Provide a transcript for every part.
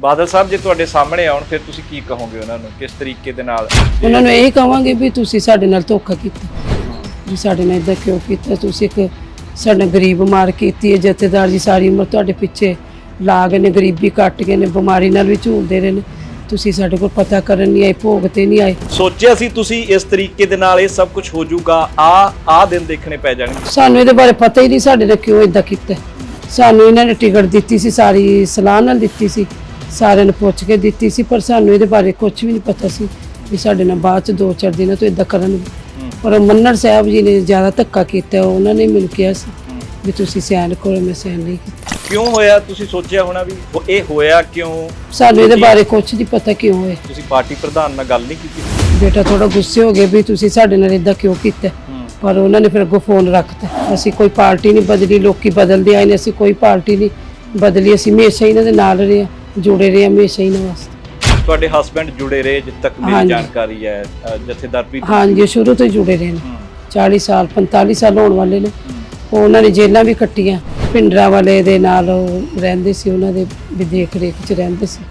ਬਾਦਲ ਸਾਹਿਬ ਜੇ ਤੁਹਾਡੇ ਸਾਹਮਣੇ ਆਉਣ ਫਿਰ ਤੁਸੀਂ ਕੀ ਕਹੋਗੇ ਉਹਨਾਂ ਨੂੰ? ਕਿਸ ਤਰੀਕੇ ਦੇ ਨਾਲ? ਉਹਨਾਂ ਨੂੰ ਇਹ ਕਵਾਂਗੇ ਵੀ ਤੁਸੀਂ ਸਾਡੇ ਨਾਲ ਧੋਖਾ ਕੀਤਾ। ਵੀ ਸਾਡੇ ਨਾਲ ਇਦਾਂ ਕਿਉਂ ਕੀਤਾ? ਤੁਸੀਂ ਇੱਕ ਸਾਡਾ ਗਰੀਬ ਮਾਰ ਕੀਤੀ ਹੈ ਜਥੇਦਾਰ ਜੀ ਸਾਰੀ ਉਮਰ ਤੁਹਾਡੇ ਪਿੱਛੇ ਲਾ ਗਏ ਨੇ ਗਰੀਬੀ ਕੱਟ ਗਏ ਨੇ ਬਿਮਾਰੀ ਨਾਲ ਵੀ ਝੂਲਦੇ ਰਹੇ ਨੇ। ਤੁਸੀਂ ਸਾਡੇ ਕੋਲ ਪਤਾ ਕਰਨ ਨਹੀਂ ਆਏ ਭੋਗ ਤੇ ਨਹੀਂ ਆਏ। ਸੋਚਿਆ ਸੀ ਤੁਸੀਂ ਇਸ ਤਰੀਕੇ ਦੇ ਨਾਲ ਇਹ ਸਭ ਕੁਝ ਹੋ ਜਾਊਗਾ ਆ ਆ ਦਿਨ ਦੇਖਣੇ ਪੈ ਜਾਣਗੇ। ਸਾਨੂੰ ਇਹਦੇ ਬਾਰੇ ਪਤਾ ਹੀ ਨਹੀਂ ਸਾਡੇ ਨਾਲ ਕਿਉਂ ਇਦਾਂ ਕੀਤਾ। ਸਾਨੂੰ ਇਹਨਾਂ ਨੇ ਟਿਕਟ ਦਿੱਤੀ ਸੀ ਸਾਰੀ ਸਲਾਹ ਨਾਲ ਦਿੱਤੀ ਸੀ। ਸਾਰਿਆਂ ਨੂੰ ਪੁੱਛ ਕੇ ਦਿੱਤੀ ਸੀ ਪਰ ਸਾਨੂੰ ਇਹਦੇ ਬਾਰੇ ਕੁਝ ਵੀ ਨਹੀਂ ਪਤਾ ਸੀ ਵੀ ਸਾਡੇ ਨਾਲ ਬਾਅਦ ਚ ਦੋ ਚਾਰ ਦਿਨਾਂ ਤੋਂ ਇਦਾਂ ਕਰਨਗੇ ਪਰ ਮੰਨਣ ਸਾਹਿਬ ਜੀ ਨੇ ਜ਼ਿਆਦਾ ਧੱਕਾ ਕੀਤਾ ਉਹਨਾਂ ਨੇ ਮੈਨੂੰ ਕਿਹਾ ਸੀ ਵੀ ਤੁਸੀਂ ਸਿਆਣ ਕਰੋ ਮੈਂ ਸਿਆਣ ਨਹੀਂ ਕੀਤਾ। ਕਿਉਂ ਹੋਇਆ? ਤੁਸੀਂ ਸੋਚਿਆ ਹੋਣਾ ਵੀ ਉਹ ਇਹ ਹੋਇਆ ਕਿਉਂ? ਸਾਨੂੰ ਇਹਦੇ ਬਾਰੇ ਕੁਝ ਨਹੀਂ ਪਤਾ ਕਿਉਂ ਹੋਇਆ। ਤੁਸੀਂ ਪਾਰਟੀ ਪ੍ਰਧਾਨ ਨਾਲ ਗੱਲ ਨਹੀਂ ਕੀਤੀ? ਬੇਟਾ ਥੋੜਾ ਗੁੱਸੇ ਹੋ ਗਿਆ ਵੀ ਤੁਸੀਂ ਸਾਡੇ ਨਾਲ ਇਦਾਂ ਕਿਉਂ ਕੀਤਾ। ਪਰ ਉਹਨਾਂ ਨੇ ਫਿਰ ਅੱਗੋਂ ਫੋਨ ਰੱਖਤਾ। ਅਸੀਂ ਕੋਈ ਪਾਰਟੀ ਨਹੀਂ ਬਦਲੀ ਲੋਕੀ ਬਦਲਦੇ ਆਏ ਨੇ ਅਸੀਂ ਕੋਈ ਪਾਰਟੀ ਨਹੀਂ ਬਦਲੀ ਅਸੀਂ ਹਮੇਸ਼ਾ ਹੀ ਇਹਨਾਂ ਦੇ ਨਾਲ ਰਹੇ ਹਾਂ, ਜੁੜੇ ਰਹੇ ਹਮੇਸ਼ਾ ਹੀ ਵਾਸਤੇ ਤੁਹਾਡੇ ਹਸਬੰਡ ਜੁੜੇ ਰਹੇ ਜਿੱਥੇ ਤੱਕ ਮੇਰੀ ਹਾਂਜੀ। ਜਾਣਕਾਰੀ ਹੈ ਅ, ਜਥੇਦਾਰ ਵੀ ਹਾਂਜੀ ਸ਼ੁਰੂ ਤੋਂ ਹੀ ਜੁੜੇ ਰਹੇ ਨੇ। 40 ਸਾਲ 45 ਸਾਲ ਹੋਣ ਵਾਲੇ ਨੇ। ਉਹ ਉਹਨਾਂ ਨੇ ਜੇਲਾਂ ਵੀ ਕੱਟੀਆਂ। ਪਿੰਡਰਾ ਵਾਲੇ ਦੇ ਨਾਲ ਉਹ ਰਹਿੰਦੇ ਸੀ ਉਹਨਾਂ ਦੇ ਵੀ ਦੇਖ ਰੇਖ ਚ ਰਹਿੰਦੇ ਸੀ।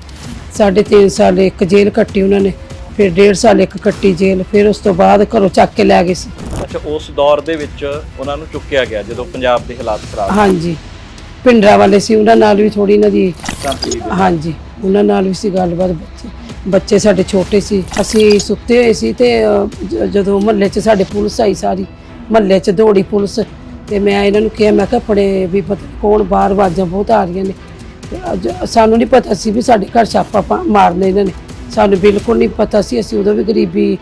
ਸਾਢੇ ਤਿੰਨ ਸਾਲ ਇੱਕ ਜੇਲ੍ਹ ਕੱਟੀ ਉਹਨਾਂ ਨੇ ਫਿਰ ਡੇਢ ਸਾਲ ਇੱਕ ਕੱਟੀ ਜੇਲ੍ਹ ਫਿਰ ਉਸ ਤੋਂ ਬਾਅਦ ਘਰੋਂ ਚੱਕ ਕੇ ਲੈ ਗਏ ਸੀ। ਅੱਛਾ ਉਸ ਦੌਰ ਦੇ ਵਿੱਚ ਉਹਨਾਂ ਨੂੰ ਚੁੱਕਿਆ ਗਿਆ ਜਦੋਂ ਪੰਜਾਬ ਦੇ ਹਾਲਾਤ ਖਰਾਬ ਹਾਂਜੀ। ਪਿੰਡਰਾ ਵਾਲੇ ਸੀ ਉਹਨਾਂ ਨਾਲ ਵੀ ਥੋੜੀ ਇਹਨਾਂ ਦੀ ਹਾਂਜੀ ਉਹਨਾਂ ਨਾਲ ਵੀ ਸੀ ਗੱਲਬਾਤ ਬੱਚੇ। ਬੱਚੇ ਸਾਡੇ ਛੋਟੇ ਸੀ ਅਸੀਂ ਸੁੱਤੇ ਹੋਏ ਸੀ ਤੇ ਜ- ਜਦੋਂ ਮਹੱਲੇ 'ਚ ਸਾਡੇ ਪੁਲਿਸ ਆਈ ਸਾਰੀ ਮਹੱਲੇ 'ਚ ਦੌੜੀ ਪੁਲਿਸ ਤੇ ਮੈਂ ਇਹਨਾਂ ਨੂੰ ਕਿਹਾ ਮੈਂ ਕਿਹਾ ਆਪਣੇ ਵੀ ਪਤਾ ਨੀ ਕੌਣ ਬਾਹਰ ਆਵਾਜ਼ਾਂ ਬਹੁਤ ਆ ਰਹੀਆਂ ਨੇ। ਤੇ ਅੱਜ ਸਾਨੂੰ ਨਹੀਂ ਪਤਾ ਸੀ ਵੀ ਸਾਡੇ ਘਰ ਛਾਪਾ ਪਾ- ਮਾਰਨੇ ਇਹਨਾਂ ਨੇ। ਸਾਨੂੰ ਬਿਲਕੁਲ ਨਹੀਂ ਪਤਾ ਸੀ ਅਸੀਂ ਉਦੋਂ ਵੀ ਗਰੀਬੀ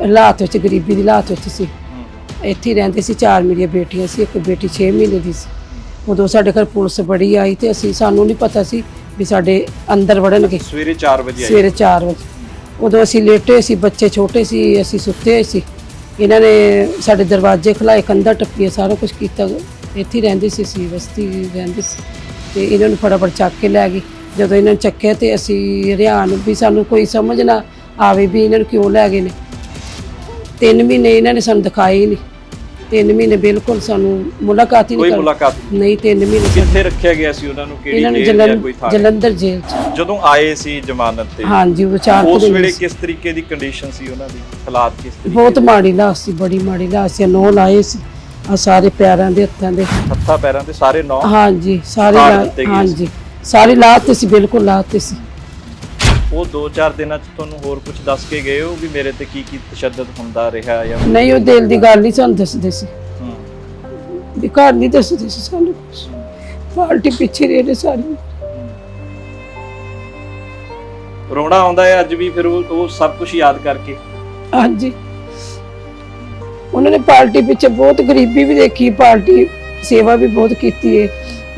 ਹਾਲਾਤ ਵਿੱਚ ਗਰੀਬੀ ਦੀ ਹਾਲਾਤ ਵਿੱਚ ਸੀ। ਇੱਥੇ ਹੀ ਰਹਿੰਦੇ ਸੀ ਚਾਰ ਮੇਰੀਆਂ ਬੇਟੀਆਂ ਸੀ ਇੱਕ ਬੇਟੀ 6 ਮਹੀਨੇ ਦੀ ਸੀ। ਉਦੋਂ ਸਾਡੇ ਘਰ ਪੁਲਿਸ ਬੜੀ ਆਈ ਤੇ ਅਸੀਂ ਸਾਨੂੰ ਨਹੀਂ ਪਤਾ ਸੀ ਵੀ ਸਾਡੇ ਅੰਦਰ ਵੜਨਗੇ ਸਵੇਰੇ 4 ਵਜੇ ਆਈ ਸਵੇਰੇ 4 ਵਜੇ। ਉਦੋਂ ਅਸੀਂ ਲੇਟੇ ਸੀ ਬੱਚੇ ਛੋਟੇ ਸੀ ਅਸੀਂ ਸੁੱਤੇ ਹੋਏ ਸੀ। ਇਹਨਾਂ ਨੇ ਸਾਡੇ ਦਰਵਾਜ਼ੇ ਖਲਾਏ ਕੰਧਾਂ ਟੱਪੀਆਂ ਸਾਰਾ ਕੁਝ ਕੀਤਾ। ਇੱਥੇ ਹੀ ਰਹਿੰਦੇ ਸੀ ਅਸੀਂ ਬਸਤੀ ਰਹਿੰਦੇ ਸੀ। ਤੇ ਇਹਨਾਂ ਨੂੰ ਫਟਾਫਟ ਚੱਕ ਕੇ ਲੈ ਗਏ। ਜਦੋਂ ਇਹਨਾਂ ਨੂੰ ਚੱਕਿਆ ਤੇ ਅਸੀਂ ਹਰਿਆਣ ਵੀ ਸਾਨੂੰ ਕੋਈ ਸਮਝ ਨਾ ਆਵੇ ਵੀ ਇਹਨਾਂ ਨੂੰ ਕਿਉਂ ਲੈ ਗਏ ਨੇ। ਤਿੰਨ ਮਹੀਨੇ ਇਹਨਾਂ ਨੇ ਸਾਨੂੰ ਦਿਖਾਏ ਹੀ ਨਹੀਂ। ਤਿੰਨ ਮਹੀਨੇ ਬਿਲਕੁਲ ਸਾਨੂੰ ਮੁਲਾਕਾਤ ਹੀ ਕੋਈ ਨਹੀਂ ਕਰ ਮੁਲਾਕਾਤ ਨਹੀਂ। ਤਿੰਨ ਮਹੀਨੇ ਸਾਨੂੰ- ਕਿੱਥੇ ਰੱਖਿਆ ਗਿਆ ਸੀ ਉਹਨਾਂ ਨੂੰ? ਇਹਨਾਂ ਨੂੰ ਕਿਹੜੀ ਜੇਲ੍ਹ ਜਾਂ ਕੋਈ ਥਾਂ ਜਲੰਧਰ ਜੇਲ੍ਹ ਚ। ਜਦੋਂ ਆਏ ਸੀ ਜ਼ਮਾਨਤ ਤੇ? ਹਾਂਜੀ ਉਹ ਚਾਰ ਕੁ ਉਸ ਵੇਲੇ। ਕਿਸ ਤਰੀਕੇ ਦੀ ਕੰਡੀਸ਼ਨ ਸੀ ਉਹਨਾਂ ਦੀ? ਹਾਲਾਤ ਕਿਸ ਤਰੀਕੇ ਬਹੁਤ ਮਾੜੀ ਲਾਸ਼ ਸੀ ਬੜੀ ਮਾੜੀ ਲਾਸ਼ ਸੀ। ਨੌ ਲਾਏ ਸੀ। ਆ ਸਾਰੇ ਪੈਰਾਂ ਦੇ ਹੱਥਾਂ ਦੇ। ਹੱਥਾਂ ਪੈਰਾਂ ਤੇ ਸਾਰੇ ਨੌ? ਹਾਂਜੀ ਸਾਰੇ ਸਾੜ ਲਾ- ਦਿੱਤੇ ਗਏ ਸੀ। ਹਾਂਜੀ। ਸਾਰੇ ਲਾਤੇ ਸੀ ਬਿਲਕੁਲ ਲਾਤੇ ਸੀ। ਉਹ 2-4 ਦਿਨਾਂ ਚ ਤੁਹਾਨੂੰ ਹੋਰ ਕੁਝ ਦੱਸ ਕੇ ਗਏ ਹੋ ਵੀ ਮੇਰੇ ਤੇ ਕੀ ਕੀ ਤਸ਼ੱਦਦ ਹੁੰਦਾ ਰਿਹਾ ਜਾਂ ਨਹੀਂ ਉਹ ਦਿਲ ਦੀ ਗੱਲ ਨਹੀਂ ਸਾਨੂੰ ਦੱਸਦੇ ਸੀ। ਹੂੰ। ਵੀ ਘਰ ਨਹੀਂ ਦੱਸਦੇ ਸੀ ਸਾਨੂੰ ਪਾਰਟੀ ਪਿੱਛੇ ਰਹੇ ਨੇ ਸਾਰੀ। ਰੋਣਾ ਆਉਂਦਾ ਹੈ ਅੱਜ ਵੀ ਫਿਰ ਉਹ ਉਹ ਸਭ ਕੁਝ ਯਾਦ ਕਰਕੇ। ਹਾਂਜੀ। ਉਹਨਾਂ ਨੇ ਪਾਰਟੀ ਪਿੱਛੇ ਬਹੁਤ ਗਰੀਬੀ ਵੀ ਦੇਖੀ ਪਾਰਟੀ ਸੇਵਾ ਵੀ ਬਹੁਤ ਕੀਤੀ ਹੈ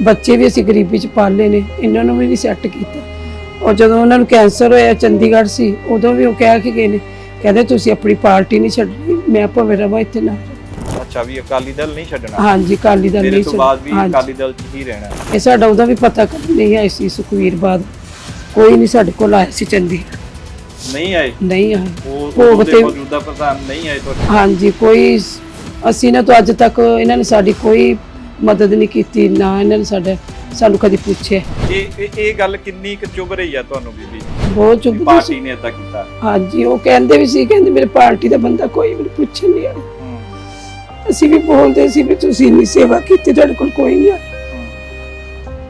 ਬੱਚੇ ਵੀ ਅਸੀਂ ਗਰੀਬੀ ਚ ਪਾਲੇ ਨੇ ਇਹਨਾਂ ਨੂੰ ਵੀ ਨਹੀਂ ਸੈੱਟ ਕੀਤਾ। ਔਰ ਜਦੋਂ ਉਹਨਾਂ ਨੂੰ ਕੈਂਸਰ ਹੋਇਆ ਚੰਡੀਗੜ੍ਹ ਸੀ ਉਦੋਂ ਵੀ ਉਹ ਕਹਿ ਕੇ ਗਏ ਨੇ ਕਹਿੰਦੇ ਤੁਸੀਂ ਆਪਣੀ ਪਾਰਟੀ ਨਹੀਂ ਛੱਡਣੀ ਮੈਂ ਭਾਵੇਂ ਰਵਾਂ ਇੱਥੇ ਨਾ। ਅੱਛਾ ਵੀ ਅਕਾਲੀ ਦਲ ਨਹੀਂ ਛੱਡਣਾ। ਹਾਂਜੀ ਕਾਲੀ ਦਾ ਮੇਰੇ ਨਹੀਂ ਤੋਂ ਬਾਅਦ ਵੀ। ਅਕਾਲੀ ਦਲ ਚ ਹੀ ਰਹਿਣਾ। ਇਹ ਸਾਡਾ ਉਹਦਾ ਵੀ ਪਤਾ ਕਰ ਨਹੀਂ ਆਈ ਸੀ ਸੁਖਵੀਰ ਬਾਦ ਕੋਈ ਨਹੀਂ ਸਾਡੇ ਕੋਲ ਆਇਆ ਸੀ ਚੰਡੀਗੜ੍ਹ। ਨਹੀਂ ਆਏ? ਨਹੀਂ ਆਏ। ਉਹ ਤੇ- ਮੌਜੂਦਾ ਪ੍ਰਧਾਨ ਨਹੀਂ ਆਏ ਤੁਹਾਡੇ ਹਾਂਜੀ ਕੋਈ ਅਸੀਂ ਨਾ ਤੋਂ ਅੱਜ ਤੱਕ ਇਹਨਾਂ ਨੇ ਸਾਡੀ ਕੋਈ ਮਦਦ ਨਹੀਂ ਕੀਤੀ ਨਾ ਇਹਨਾਂ ਨੇ ਸਾਡਾ ਸਾਨੂੰ ਕਦੀ ਪੁੱਛਿਆ ਇਹ ਇਹ- ਇਹ ਗੱਲ ਕਿੰਨੀ ਕੁ ਚੁਭ ਰਹੀ ਆ ਤੁਹਾਨੂੰ ਬੀਬੀ? ਬਹੁਤ ਵੀ ਚੁੱਪ ਪਾਰਟੀ ਨੇ ਇਦਾਂ ਕੀਤਾ। ਹਾਂਜੀ ਉਹ ਕਹਿੰਦੇ ਵੀ ਸੀ ਕਹਿੰਦੇ ਮੇਰੇ ਪਾਰਟੀ ਦਾ ਬੰਦਾ ਕੋਈ ਮੈਨੂੰ ਪੁੱਛਣ ਨਹੀਂ ਆਇਆ। ਹੂੰ, ਅਸੀਂ ਵੀ ਬੋਲਦੇ ਸੀ ਵੀ ਤੁਸੀਂ ਇੰਨੀ ਸੇਵਾ ਕੀਤੀ ਤੁਹਾਡੇ ਕੋਲ ਕੋਈ ਨਹੀਂ ਹੂੰ।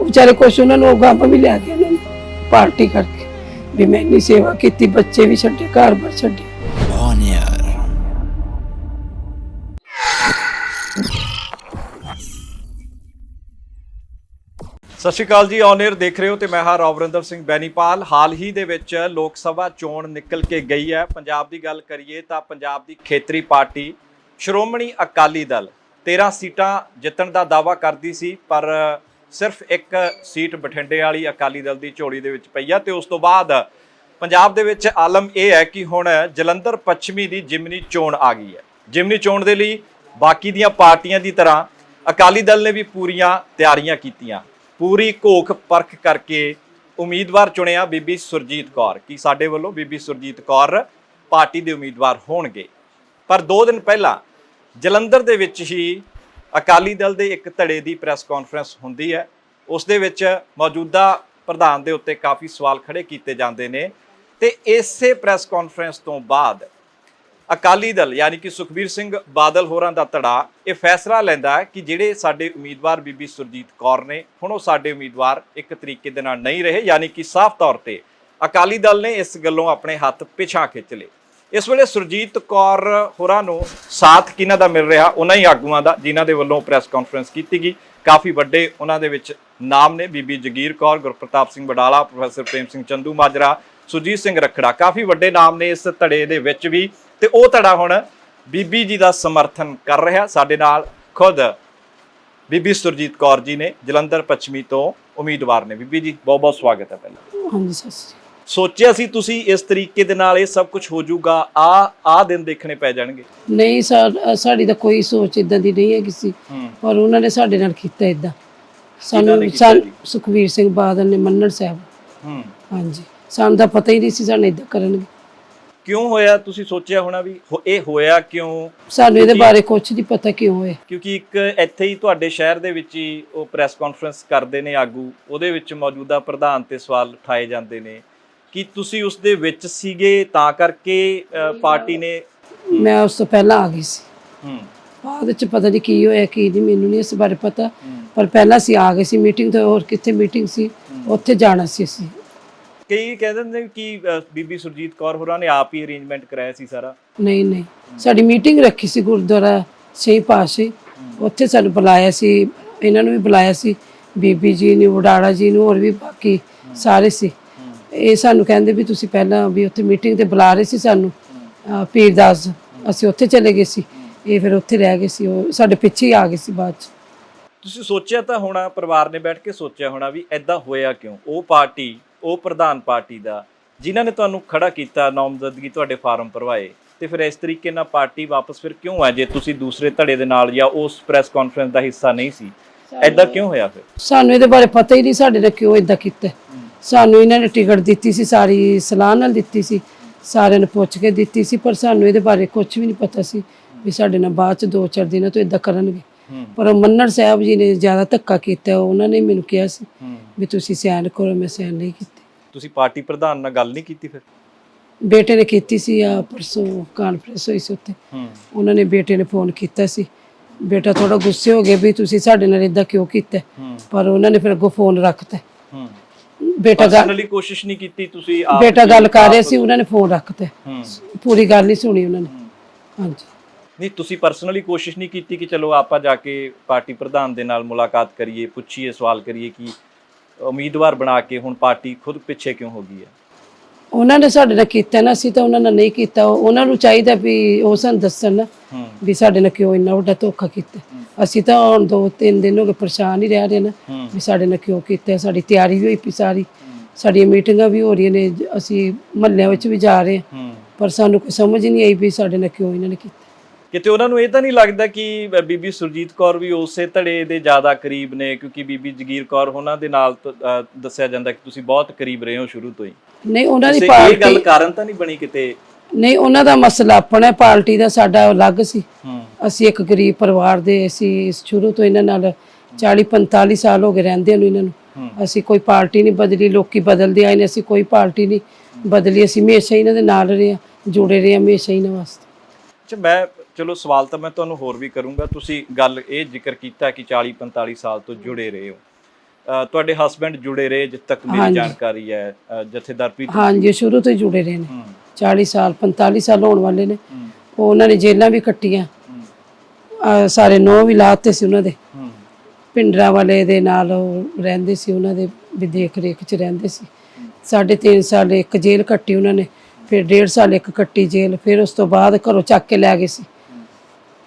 ਉਹ ਵਿਚਾਰੇ ਕੁਛ ਉਹਨਾਂ ਨੂੰ ਗਾਂਪ ਵੀ ਲਿਆ ਗਿਆ ਇਹਨਾਂ ਨੇ ਪਾਰਟੀ ਕਰਕੇ। ਵੀ ਮੈਂ ਇੰਨੀ ਸੇਵਾ ਕੀਤੀ ਬੱਚੇ ਵੀ ਛੱਡੇ ਘਰ ਬਾਰ ਛੱਡੇ। ਸਤਿ ਸ਼੍ਰੀ ਅਕਾਲ ਜੀ ਔਨ 에ਅਰ ਦੇਖ ਰਹੇ ਹੋ ਤੇ ਮੈਂ ਹਾਂ ਰਵਰਿੰਦਰ ਸਿੰਘ ਬੈਨੀਪਾਲ। ਹਾਲ ਹੀ ਦੇ ਵਿੱਚ ਲੋਕ ਸਭਾ ਚੋਣ ਨਿਕਲ ਕੇ ਗਈ ਹੈ। ਪੰਜਾਬ ਦੀ ਗੱਲ ਕਰੀਏ ਤਾਂ ਪੰਜਾਬ ਦੀ ਖੇਤਰੀ ਪਾਰਟੀ ਸ਼੍ਰੋਮਣੀ ਅਕਾਲੀ ਦਲ 13 ਸੀਟਾਂ ਜਿੱਤਣ ਦਾ ਦਾਅਵਾ ਕਰਦੀ ਸੀ, ਪਰ ਸਿਰਫ ਇੱਕ ਸੀਟ ਬਠਿੰਡੇ ਵਾਲੀ ਅਕਾਲੀ ਦਲ ਦੀ ਝੋਲੀ ਦੇ ਵਿੱਚ ਪਈ ਆ ਤੇ ਉਸ ਤੋਂ ਬਾਅਦ ਪੰਜਾਬ ਦੇ ਵਿੱਚ ਆਲਮ ਇਹ ਹੈ ਕਿ ਹੁਣ ਜਲੰਧਰ ਪੱਛਮੀ ਦੀ ਜਿਮਨੀ ਚੋਣ ਆ ਗਈ ਹੈ। ਜਿਮਨੀ ਚੋਣ ਦੇ ਲਈ ਬਾਕੀ ਦੀਆਂ ਪਾਰਟੀਆਂ ਦੀ ਤਰ੍ਹਾਂ ਅਕਾਲੀ ਦਲ ਨੇ ਵੀ ਪੂਰੀਆਂ ਤਿਆਰੀਆਂ ਕੀਤੀਆਂ। ਪੂਰੀ ਘੋਖ ਪਰਖ ਕਰਕੇ ਉਮੀਦਵਾਰ ਚੁਣਿਆ ਬੀਬੀ ਸੁਰਜੀਤ ਕੌਰ। ਕਿ ਸਾਡੇ ਵੱਲੋਂ ਬੀਬੀ ਸੁਰਜੀਤ ਕੌਰ ਪਾਰਟੀ ਦੇ ਉਮੀਦਵਾਰ ਹੋਣਗੇ? ਪਰ 2 ਦਿਨ ਪਹਿਲਾਂ ਜਲੰਧਰ ਦੇ ਵਿੱਚ ਹੀ ਅਕਾਲੀ ਦਲ ਦੇ ਇੱਕ ਧੜੇ ਦੀ ਪ੍ਰੈਸ ਕਾਨਫਰੰਸ ਹੁੰਦੀ ਹੈ। ਉਸ ਦੇ ਵਿੱਚ ਮੌਜੂਦਾ ਪ੍ਰਧਾਨ ਦੇ ਉੱਤੇ ਕਾਫੀ ਸਵਾਲ ਖੜੇ ਕੀਤੇ ਜਾਂਦੇ ਨੇ। ਤੇ ਇਸੇ ਪ੍ਰੈਸ ਕਾਨਫਰੰਸ ਤੋਂ ਬਾਅਦ ਅਕਾਲੀ ਦਲ, ਯਾਨੀ ਕਿ ਸੁਖਬੀਰ ਸਿੰਘ ਬਾਦਲ ਹੋਰਾਂ ਦਾ ਧੜਾ, ਇਹ ਫੈਸਲਾ ਲੈਂਦਾ ਹੈ ਕਿ ਜਿਹੜੇ ਸਾਡੇ ਉਮੀਦਵਾਰ ਬੀਬੀ ਸੁਰਜੀਤ ਕੌਰ ਨੇ, ਹੁਣ ਉਹ ਸਾਡੇ ਉਮੀਦਵਾਰ ਇੱਕ ਤਰੀਕੇ ਦੇ ਨਾਲ ਨਹੀਂ ਰਹੇ, ਯਾਨੀ ਕਿ ਸਾਫ਼ ਤੌਰ ਤੇ ਅਕਾਲੀ ਦਲ ਨੇ ਇਸ ਗੱਲੋਂ ਆਪਣੇ ਹੱਥ ਪਿਛਾਂ ਖਿੱਚ ਲਏ। ਇਸ ਵੇਲੇ ਸੁਰਜੀਤ ਕੌਰ ਹੋਰਾਂ ਨੂੰ ਸਾਥ ਕਿਹਨਾਂ ਦਾ ਮਿਲ ਰਿਹਾ, ਉਹਨਾਂ ਹੀ ਆਗੂਆਂ ਦਾ, ਜਿਨ੍ਹਾਂ ਦੇ ਵੱਲੋਂ ਪ੍ਰੈਸ ਕਾਨਫਰੰਸ ਕੀਤੀ ਗਈ। ਕਾਫੀ ਵੱਡੇ ਉਹਨਾਂ ਦੇ ਵਿੱਚ ਨਾਮ ਨੇ, ਬੀਬੀ ਜਗੀਰ ਕੌਰ, ਗੁਰਪ੍ਰਤਾਪ ਸਿੰਘ ਬਡਾਲਾ ਪ੍ਰੋਫੈਸਰ ਪ੍ਰੇਮ ਸਿੰਘ ਚੰਦੂ ਮਾਜਰਾ, ਸੁਰਜੀਤ ਸਿੰਘ ਰਖੜਾ, ਕਾਫੀ ਵੱਡੇ ਨਾਮ ਨੇ ਇਸ ਧੜੇ ਦੇ ਵਿੱਚ ਵੀ। ਤੇ ਉਹ ਧੜਾ ਹੁਣ ਬੀਬੀ ਜੀ ਦਾ ਸਮਰਥਨ ਕਰ ਰਿਹਾ ਸਾਡੇ ਨਾਲ ਖੁਦ। ਬੀਬੀ ਸੁਰਜੀਤ ਕੌਰ ਜੀ ਨੇ ਜਲੰਧਰ ਪੱਛਮੀ ਤੋਂ ਉਮੀਦਵਾਰ ਨੇ। ਬੀਬੀ ਜੀ ਬਹੁਤ ਬਹੁਤ ਸਵਾਗਤ ਹੈ ਪਹਿਲਾਂ। ਹਾਂਜੀ ਸਤਿ ਸ਼੍ਰੀ ਸੋਚਿਆ ਸੀ ਤੁਸੀਂ ਇਸ ਤਰੀਕੇ ਦੇ ਨਾਲ ਇਹ ਸਭ ਕੁਝ ਹੋ ਜਾਊਗਾ ਆ ਆ ਦਿਨ ਦੇਖਣੇ ਪੈ ਜਾਣਗੇ। ਨਹੀਂ ਸਾਡੀ ਤਾਂ ਕੋਈ ਸੋਚ ਇਦਾਂ ਦੀ ਨਹੀਂ ਹੈ। ਕਿਸੇ ਪਰ ਉਹਨਾਂ ਨੇ ਸਾਡੇ ਨਾਲ ਕੀਤਾ ਇਦਾਂ ਸਾਨੂੰ? ਸੁਖਵੀਰ ਸਿੰਘ ਬਾਦਲ ਨੇ ਮੰਨਣ ਸਾਹਿਬ। ਹਾਂਜੀ। ਸਾਨੂੰ ਤਾਂ ਪਤਾ ਹੀ ਨਹੀਂ ਸੀ ਸਾਨੂੰ ਇਦਾਂ ਕਰਨਗੇ। ਕਿਉਂ ਹੋਇਆ? ਤੁਸੀਂ ਸੋਚਿਆ ਹੋਣਾ ਵੀ ਹੋ- ਇਹ ਹੋਇਆ ਕਿਉਂ? ਸਾਨੂੰ ਇਹਦੇ ਬਾਰੇ ਕੁਝ ਨਹੀਂ ਪਤਾ ਕਿਉਂ ਹੋਇਆ। ਕਿਉਂਕਿ ਇੱਕ ਇੱਥੇ ਹੀ ਤੁਹਾਡੇ ਸ਼ਹਿਰ ਦੇ ਵਿੱਚ ਹੀ ਉਹ ਪ੍ਰੈਸ ਕਾਨਫਰੰਸ ਕਰਦੇ ਨੇ ਆਗੂ। ਉਹਦੇ ਵਿੱਚ ਮੌਜੂਦਾ ਪ੍ਰਧਾਨ ਤੇ ਸਵਾਲ ਉਠਾਏ ਜਾਂਦੇ ਨੇ। ਕਿ ਤੁਸੀਂ ਉਸ ਦੇ ਵਿੱਚ ਸੀਗੇ? ਤਾਂ ਕਰਕੇ ਅ, ਪਾਰਟੀ ਨੇ ਮੈਂ ਉਸ ਤੋਂ ਪਹਿਲਾਂ ਆ ਗਈ ਸੀ। ਹੂੰ। ਬਾਅਦ ਵਿੱਚ ਪਤਾ ਨਹੀਂ ਕੀ ਹੋਇਆ ਕੀ ਨਹੀਂ ਮੈਨੂੰ ਨਹੀਂ ਇਸ ਬਾਰੇ ਪਤਾ। ਹੂੰ। ਪਰ ਪਹਿਲਾਂ ਅਸੀਂ ਆ ਗਏ ਸੀ ਮੀਟਿੰਗ ਤੇ ਹੋਰ ਕਿੱਥੇ ਮੀਟਿੰਗ ਸੀ? ਉੱਥੇ ਜਾਣਾ ਸੀ ਅਸੀਂ। ਕਈ ਕਹਿੰਦੇ ਨੇ ਕਿ ਅ, ਬੀਬੀ ਸੁਰਜੀਤ ਕੌਰ ਹੋਰਾਂ ਨੇ ਆਪ ਹੀ ਅਰੇਂਜਮੈਂਟ ਕਰਾਇਆ ਸੀ ਸਾਰਾ। ਨਹੀਂ ਨਹੀਂ। ਸਾਡੀ ਮੀਟਿੰਗ ਰੱਖੀ ਸੀ ਗੁਰਦੁਆਰਾ ਛੇ ਪਾਸ਼ੇ। ਉੱਥੇ ਸਾਨੂੰ ਬੁਲਾਇਆ ਸੀ ਇਹਨਾਂ ਨੂੰ ਵੀ ਬੁਲਾਇਆ ਸੀ ਬੀਬੀ ਜੀ ਨੂੰ ਵਡਾੜਾ ਜੀ ਨੂੰ ਹੋਰ ਵੀ ਬਾਕੀ ਸਾਰੇ ਸੀ। ਇਹ ਸਾਨੂੰ ਕਹਿੰਦੇ ਵੀ ਤੁਸੀਂ ਪਹਿਲਾਂ ਵੀ ਉੱਥੇ ਮੀਟਿੰਗ ਤੇ ਬੁਲਾ ਰਹੇ ਸੀ ਸਾਨੂੰ ਅਹ ਪੀਰਦਾਸ। ਅਸੀਂ ਉੱਥੇ ਚਲੇ ਗਏ ਸੀ। ਇਹ ਫਿਰ ਉੱਥੇ ਰਹਿ ਗਏ ਸੀ ਉਹ ਸਾਡੇ ਪਿੱਛੇ ਹੀ ਆ ਗਏ ਸੀ ਬਾਅਦ ਚ। ਤੁਸੀਂ ਸੋਚਿਆ ਤਾਂ ਹੋਣਾ ਪਰਿਵਾਰ ਨੇ ਬੈਠ ਕੇ ਸੋਚਿਆ ਹੋਣਾ ਵੀ ਐਦਾਂ ਹੋਇਆ ਕਿਉਂ? ਉਹ ਪਾਰਟੀ ਉਹ ਪ੍ਰਧਾਨ ਪਾਰਟੀ ਦਾ ਜਿਨ੍ਹਾਂ ਨੇ ਤੁਹਾਨੂੰ ਖੜਾ ਕੀਤਾ ਨਾਮਜ਼ਦਗੀ ਤੁਹਾਡੇ ਫਾਰਮ ਭਰਵਾਏ ਤੇ ਫਿਰ ਇਸ ਤਰੀਕੇ ਨਾਲ ਪਾਰਟੀ ਵਾਪਸ ਫਿਰ ਕਿਉਂ ਆ ਜੇ ਤੁਸੀਂ ਦੂਸਰੇ ਧੜੇ ਦੇ ਨਾਲ ਜਾਂ ਉਸ ਪ੍ਰੈਸ ਕਾਨਫਰੰਸ ਦਾ ਹਿੱਸਾ ਨਹੀਂ ਸੀ ਐਦਾਂ ਕਿਉਂ ਹੋਇਆ ਫਿਰ? ਸਾਨੂੰ ਇਹਦੇ ਬਾਰੇ ਪਤਾ ਹੀ ਨਹੀਂ ਸਾਡੇ ਨਾਲ ਕਿਉਂ ਇਦਾਂ ਕੀਤਾ। ਸਾਨੂੰ ਇਹਨਾਂ ਨੇ ਟਿਕਟ ਦਿੱਤੀ ਸੀ ਸਾਰੀ ਸਲਾਹ ਨਾਲ ਦਿੱਤੀ ਸੀ ਸਾਰਿਆਂ ਨੂੰ ਪੁੱਛ ਕੇ ਦਿੱਤੀ ਸੀ ਪਰ ਸਾਨੂੰ ਇਹਦੇ ਬਾਰੇ ਕੁਝ ਵੀ ਨਹੀਂ ਪਤਾ ਸੀ ਵੀ ਸਾਡੇ ਨਾਲ ਬਾਅਦ ਚ ਦੋ ਚਾਰ ਦਿਨਾਂ ਤੋਂ ਇਦਾਂ ਕਰਨਗੇ। ਪਰ ਮੰਨਣ ਸਾਹਿਬ ਜੀ ਨੇ ਜ਼ਿਆਦਾ ਧੱਕਾ ਕੀਤਾ ਉਹਨਾਂ ਨੇ ਮੈਨੂੰ ਕਿਹਾ ਸੀ ਵੀ ਤੁਸੀਂ ਸਿਆਣ ਕਰੋ ਮੈਂ ਸਿਆਣ ਨਹੀਂ ਕੀਤੀ। ਤੁਸੀਂ ਪਾਰਟੀ ਪ੍ਰਧਾਨ ਨਾਲ ਗੱਲ ਨਹੀਂ ਕੀਤੀ ਫਿਰ? ਬੇਟੇ ਨੇ ਕੀਤੀ ਸੀ ਆ ਪਰਸੋਂ ਕਾਨਫਰੰਸ ਹੋਈ ਸੀ ਉੱਥੇ। ਉਹਨਾਂ ਨੇ ਬੇਟੇ ਨੇ ਫੋਨ ਕੀਤਾ ਸੀ। ਬੇਟਾ ਥੋੜਾ ਗੁੱਸੇ ਹੋ ਗਿਆ ਵੀ ਤੁਸੀਂ ਸਾਡੇ ਨਾਲ ਇਦਾਂ ਕਿਉਂ ਕੀਤਾ? ਪਰ ਉਹਨਾਂ ਨੇ ਫਿਰ ਅੱਗੋਂ ਫੋਨ ਰੱਖਤਾ। ਬੇਟਾ ਗੱਲ ਪਰਸਨਲੀ ਕੋਸ਼ਿਸ਼ ਨਹੀਂ ਕੀਤੀ ਤੁਸੀਂ ਆਪ ਬੇਟਾ ਗੱਲ ਕਰ ਰਿਹਾ ਸੀ ਉਹਨਾਂ ਨੇ ਫੋਨ ਰੱਖਤਾ। ਪੂਰੀ ਗੱਲ ਨਹੀਂ ਸੁਣੀ ਉਹਨਾਂ ਨੇ। ਹਾਂਜੀ। ਨਹੀਂ ਤੁਸੀਂ ਪਰਸਨਲੀ ਕੋਸ਼ਿਸ਼ ਨਹੀਂ ਕੀਤੀ ਕਿ ਚਲੋ ਆਪਾਂ ਜਾ ਕੇ ਪਾਰਟੀ ਪ੍ਰਧਾਨ ਦੇ ਨਾਲ ਮੁਲਾਕਾਤ ਕਰੀਏ ਪੁੱਛੀਏ ਸਵਾਲ ਕਰੀਏ ਕਿ ਉਮੀਦਵਾਰ ਬਣਾ ਕੇ ਹੁਣ ਪਾਰਟੀ ਖੁਦ ਪਿੱਛੇ ਕਿਉਂ ਹੋ ਗਈ ਹੈ? ਉਹਨਾਂ ਨੇ ਸਾਡੇ ਨਾਲ ਕੀਤਾ ਨਾ ਅਸੀਂ ਤਾਂ ਉਹਨਾਂ ਨਾਲ ਨਹੀਂ ਕੀਤਾ। ਉਹ- ਉਹਨਾਂ ਨੂੰ ਚਾਹੀਦਾ ਵੀ ਉਹ ਸਾਨੂੰ ਦੱਸਣ ਨਾ ਵੀ ਸਾਡੇ ਨਾਲ ਕਿਉਂ ਇੰਨਾ ਵੱਡਾ ਧੋਖਾ ਕੀਤਾ। ਅਸੀਂ ਤਾਂ ਹੁਣ ਦੋ ਤਿੰਨ ਦਿਨ ਹੋ ਗਏ ਪਰੇਸ਼ਾਨ ਹੀ ਰਹਿ ਰਹੇ ਨਾ ਵੀ ਸਾਡੇ ਨਾਲ ਕਿਉਂ ਕੀਤਾ ਸਾਡੀ ਤਿਆਰੀ ਵੀ ਹੋਈ ਪਈ ਸਾਰੀ। ਸਾਡੀਆਂ ਮੀਟਿੰਗਾਂ ਵੀ ਹੋ ਰਹੀਆਂ ਨੇ ਅਸੀਂ ਮਹੱਲਿਆਂ ਵਿੱਚ ਵੀ ਜਾ ਰਹੇ ਹਾਂ। ਪਰ ਸਾਨੂੰ ਕੋਈ ਸਮਝ ਨਹੀਂ ਆਈ ਵੀ ਸਾਡੇ ਨਾਲ ਕਿਉਂ ਇਹਨਾਂ ਨੇ ਕੀਤਾ। ਕਿਤੇ ਉਹਨਾਂ ਨੂੰ ਇਹ ਤਾਂ ਨਹੀਂ ਲੱਗਦਾ ਕਿ ਬੀਬੀ ਸੁਰਜੀਤ ਕੌਰ ਵੀ ਉਸੇ ਧੜੇ ਦੇ ਜ਼ਿਆਦਾ ਕਰੀਬ ਨੇ ਕਿਉਂਕਿ ਬੀਬੀ ਜਗੀਰ ਕੌਰ ਉਹਨਾਂ ਦੇ ਨਾਲ ਦੱਸਿਆ ਜਾਂਦਾ ਕਿ ਤੁਸੀਂ ਬਹੁਤ ਕਰੀਬ ਰਹੇ ਹੋ ਸ਼ੁਰੂ ਤੋਂ ਹੀ। ਨਹੀਂ ਉਹਨਾਂ ਦੀ ਕਿਸੇ ਇਹ ਗੱਲ ਪਾਰਟੀ ਕਾਰਨ ਤਾਂ ਨਹੀਂ ਬਣੀ ਕਿਤੇ? ਨਹੀਂ ਉਹਨਾਂ ਦਾ ਮਸਲਾ ਆਪਣਾ ਪਾਰਟੀ ਦਾ ਸਾਡਾ ਅਲੱਗ ਸੀ। ਅਸੀਂ ਇੱਕ ਗਰੀਬ ਪਰਿਵਾਰ ਦੇ ਅਸੀਂ ਸ਼ੁਰੂ ਤੋਂ ਇਹਨਾਂ ਨਾਲ 40 45 ਸਾਲ ਹੋ ਗਏ ਰਹਿੰਦੇ ਨੂੰ ਇਹਨਾਂ ਨੂੰ। ਅਸੀਂ ਕੋਈ ਪਾਰਟੀ ਨਹੀਂ ਬਦਲੀ ਲੋਕੀ ਬਦਲਦੇ ਆਏ ਨੇ ਅਸੀਂ ਕੋਈ ਪਾਰਟੀ ਨਹੀਂ ਬਦਲੀ ਅਸੀਂ ਹਮੇਸ਼ਾ ਇਹਨਾਂ ਦੇ ਨਾਲ ਰਹੇ ਜੁੜੇ ਰਹੇ ਹਮੇਸ਼ਾ ਇਹਨਾਂ ਵਾਸਤੇ। ਅੱਛਾ ਮੈਂ ਚਲੋ ਸਵਾਲ ਤਾਂ ਮੈਂ ਤੁਹਾਨੂੰ ਹੋਰ ਵੀ ਕਰੂੰਗਾ। ਤੁਸੀਂ ਗੱਲ ਇਹ ਜ਼ਿਕਰ ਕੀਤਾ ਕਿ 40 45 ਸਾਲ ਤੋਂ ਜੁੜੇ ਰਹੇ ਹੋ। ਤੁਹਾਡੇ ਹਸਬੰਡ ਜੁੜੇ ਰਹੇ ਜਿੱਥੇ ਤੱਕ ਮੇਰੀ। ਜਾਣਕਾਰੀ ਹੈ ਜਥੇਦਾਰ ਪ੍ਰੀਤ ਹਾਂਜੀ ਸ਼ੁਰੂ ਤੋਂ ਹੀ ਜੁੜੇ ਰਹੇ ਨੇ। ਹੂੰ। 40 ਸਾਲ 45 ਸਾਲ ਹੋਣ ਵਾਲੇ ਨੇ। ਉਹਨਾਂ ਨੇ ਜੇਲਾਂ ਵੀ ਕੱਟੀਆਂ। ਸਾਰੇ ਨੌ ਵੀ ਲਾਤੇ ਸੀ ਉਹਨਾਂ ਦੇ। ਪਿੰਡਰਾ ਵਾਲੇ ਦੇ ਨਾਲ ਰਹਿੰਦੇ ਸੀ ਉਹਨਾਂ ਦੇ ਵੀ ਦੇਖ ਰੇਖ ਚ ਰਹਿੰਦੇ ਸੀ। ਸਾਢੇ ਤਿੰਨ ਸਾਲ ਇੱਕ ਜੇਲ੍ਹ ਕੱਟੀ ਉਹਨਾਂ ਨੇ ਫਿਰ ਡੇਢ ਸਾਲ ਇੱਕ ਕੱਟੀ ਜੇਲ੍ਹ ਫਿਰ ਉਸ ਤੋਂ ਬਾਅਦ ਘਰੋਂ ਚੱਕ ਕੇ ਲੈ ਗਏ ਸੀ।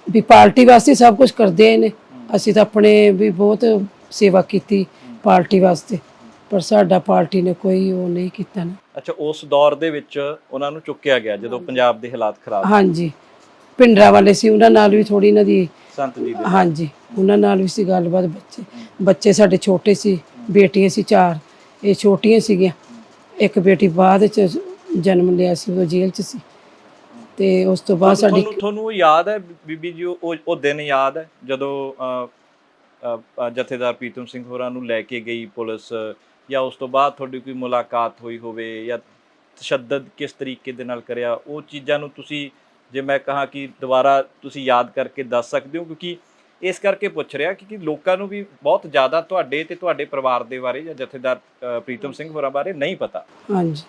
ਵੀ ਪਾਰਟੀ ਵਾਸਤੇ ਸਭ ਕੁਝ ਕਰਦੇ ਆਏ ਨੇ। ਅਸੀਂ ਤਾਂ ਆਪਣੇ ਵੀ ਬਹੁਤ ਸੇਵਾ ਕੀਤੀ ਪਾਰਟੀ ਵਾਸਤੇ। ਪਰ ਸਾਡਾ ਪਾਰਟੀ ਨੇ ਕੋਈ ਉਹ ਨਹੀਂ ਕੀਤਾ ਨਾ। ਅੱਛਾ ਉਸ ਦੌਰ ਦੇ ਵਿੱਚ ਉਹਨਾਂ ਨੂੰ ਚੁੱਕਿਆ ਗਿਆ ਜਦੋਂ ਪੰਜਾਬ ਦੇ ਹਾਲਾਤ ਖਰਾਬ ਹਾਂਜੀ। ਪਿੰਡਰਾ ਵਾਲੇ ਸੀ ਉਹਨਾਂ ਨਾਲ ਵੀ ਥੋੜੀ ਇਹਨਾਂ ਦੀ ਸੰਤ ਜੀ ਦੇ। ਹਾਂਜੀ ਉਹਨਾਂ ਨਾਲ ਵੀ ਸੀ ਗੱਲਬਾਤ ਬੱਚੇ। ਬੱਚੇ ਸਾਡੇ ਛੋਟੇ ਸੀ ਬੇਟੀਆਂ ਸੀ ਚਾਰ। ਇਹ ਛੋਟੀਆਂ ਸੀਗੀਆਂ। ਇੱਕ ਬੇਟੀ ਬਾਅਦ ਚ ਜਨਮ ਲਿਆ ਸੀ ਉਹ ਜੇਲ੍ਹ ਚ ਸੀ। ਤੇ ਉਸ ਤੋਂ ਬਾਅਦ ਸਾਡੀ ਤੁਹਾਨੂੰ ਤੁਹਾਨੂੰ ਉਹ ਯਾਦ ਹੈ ਬੀਬੀ ਜੀ ਉਹ ਉਹ ਦਿਨ ਯਾਦ ਹੈ ਜਦੋਂ ਜਥੇਦਾਰ ਪ੍ਰੀਤਮ ਸਿੰਘ ਹੋਰਾਂ ਨੂੰ ਲੈ ਕੇ ਗਈ ਪੁਲਿਸ ਜਾਂ ਉਸ ਤੋਂ ਬਾਅਦ ਤੁਹਾਡੀ ਕੋਈ ਮੁਲਾਕਾਤ ਹੋਈ ਹੋਵੇ ਜਾਂ ਤਸ਼ੱਦਦ ਕਿਸ ਤਰੀਕੇ ਦੇ ਨਾਲ ਕਰਿਆ ਉਹ ਚੀਜ਼ਾਂ ਨੂੰ ਤੁਸੀਂ ਜੇ ਮੈਂ ਕਹਾਂ ਕਿ ਦੁਬਾਰਾ ਤੁਸੀਂ ਯਾਦ ਕਰਕੇ ਦੱਸ ਸਕਦੇ ਹੋ ਕਿਉਂਕਿ ਇਸ ਕਰਕੇ ਪੁੱਛ ਰਿਹਾ ਕਿ ਲੋਕਾਂ ਨੂੰ ਵੀ ਬਹੁਤ ਜ਼ਿਆਦਾ ਤੁਹਾਡੇ ਤੇ ਤੁਹਾਡੇ ਪਰਿਵਾਰ ਦੇ ਬਾਰੇ ਜਾਂ ਜਥੇਦਾਰ ਪ੍ਰੀਤਮ ਸਿੰਘ ਹੋਰਾਂ ਬਾਰੇ ਨਹੀਂ ਪਤਾ। ਹਾਂਜੀ।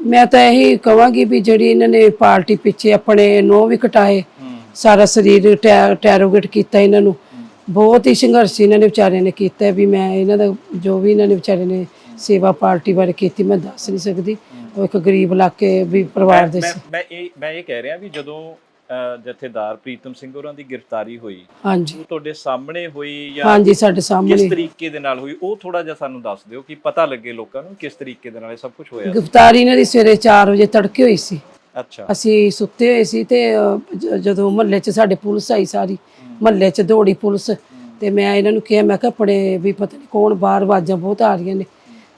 ਮੈਂ ਤਾਂ ਇਹੀ ਕਹਾਂਗੀ ਵੀ ਜਿਹੜੀ ਇਹਨਾਂ ਨੇ ਪਾਰਟੀ ਪਿੱਛੇ ਆਪਣੇ ਨੋਹ ਵੀ ਕਟਾਏ ਸਾਰਾ ਸਰੀਰ ਟੈਰੋਗੇਟ ਕੀਤਾ ਇਹਨਾਂ ਨੂੰ। ਬਹੁਤ ਹੀ ਸੰਘਰਸ਼ ਇਹਨਾਂ ਨੇ ਵਿਚਾਰਿਆਂ ਨੇ ਕੀਤਾ ਵੀ ਮੈਂ ਇਹਨਾਂ ਦਾ ਜੋ ਵੀ ਇਹਨਾਂ ਨੇ ਵਿਚਾਰੇ ਨੇ ਸੇਵਾ ਪਾਰਟੀ ਬਾਰੇ ਕੀਤੀ ਮੈਂ ਦੱਸ ਨਹੀਂ ਸਕਦੀ। ਉਹ ਇੱਕ ਗਰੀਬ ਇਲਾਕੇ ਵੀ ਪਰਿਵਾਰ ਦੇ ਸੀ। ਮੈਂ ਇਹ ਮੈਂ ਇਹ ਕਹਿ ਰਿਹਾ ਵੀ ਜਦੋਂ ਜਥੇਦਾਰ ਪ੍ਰੀਤਮ ਸਿੰਘ ਹੋਰਾਂ ਦੀ ਗ੍ਰਿਫਤਾਰੀ ਹੋਈ। ਹਾਂਜੀ। ਤੁਹਾਡੇ ਸਾਹਮਣੇ ਹੋਈ ਜਾਂ ਹਾਂਜੀ ਸਾਡੇ ਕਿਸ ਸਾਹਮਣੇ ਤਰੀਕੇ ਦੇ ਨਾਲ ਹੋਈ? ਉਹ ਥੋੜਾ ਜਿਹਾ ਸਾਨੂੰ ਦੱਸ ਦਿਓ ਕਿ ਪਤਾ ਲੱਗੇ ਲੋਕਾਂ ਨੂੰ ਕਿਸ ਤਰੀਕੇ ਦੇ ਨਾਲ ਇਹ ਸਭ ਕੁਝ ਹੋਇਆ। ਗ੍ਰਿਫਤਾਰੀ ਇਹਨਾਂ ਦੀ ਸਵੇਰੇ 4 ਵਜੇ ਤੜਕੇ ਹੋਈ ਸੀ। ਅੱਛਾ। ਅਸੀਂ ਸੁੱਤੇ ਹੋਏ ਸੀ ਤੇ ਜਦੋਂ ਮਹੱਲੇ 'ਚ ਸਾਡੇ ਪੁਲਿਸ ਆਈ ਸਾਰੀ ਮਹੱਲੇ 'ਚ ਦੌੜੀ ਪੁਲਿਸ ਤੇ ਮੈਂ ਇਹਨਾਂ ਨੂੰ ਕਿਹਾ ਮੈਂ ਕਿਹਾ ਆਪਣੇ ਵੀ ਪਤਾ ਨਹੀਂ ਕੌਣ ਬਾਹਰ ਆਵਾਜ਼ਾਂ ਬਹੁਤ ਆ ਰਹੀਆਂ ਨੇ।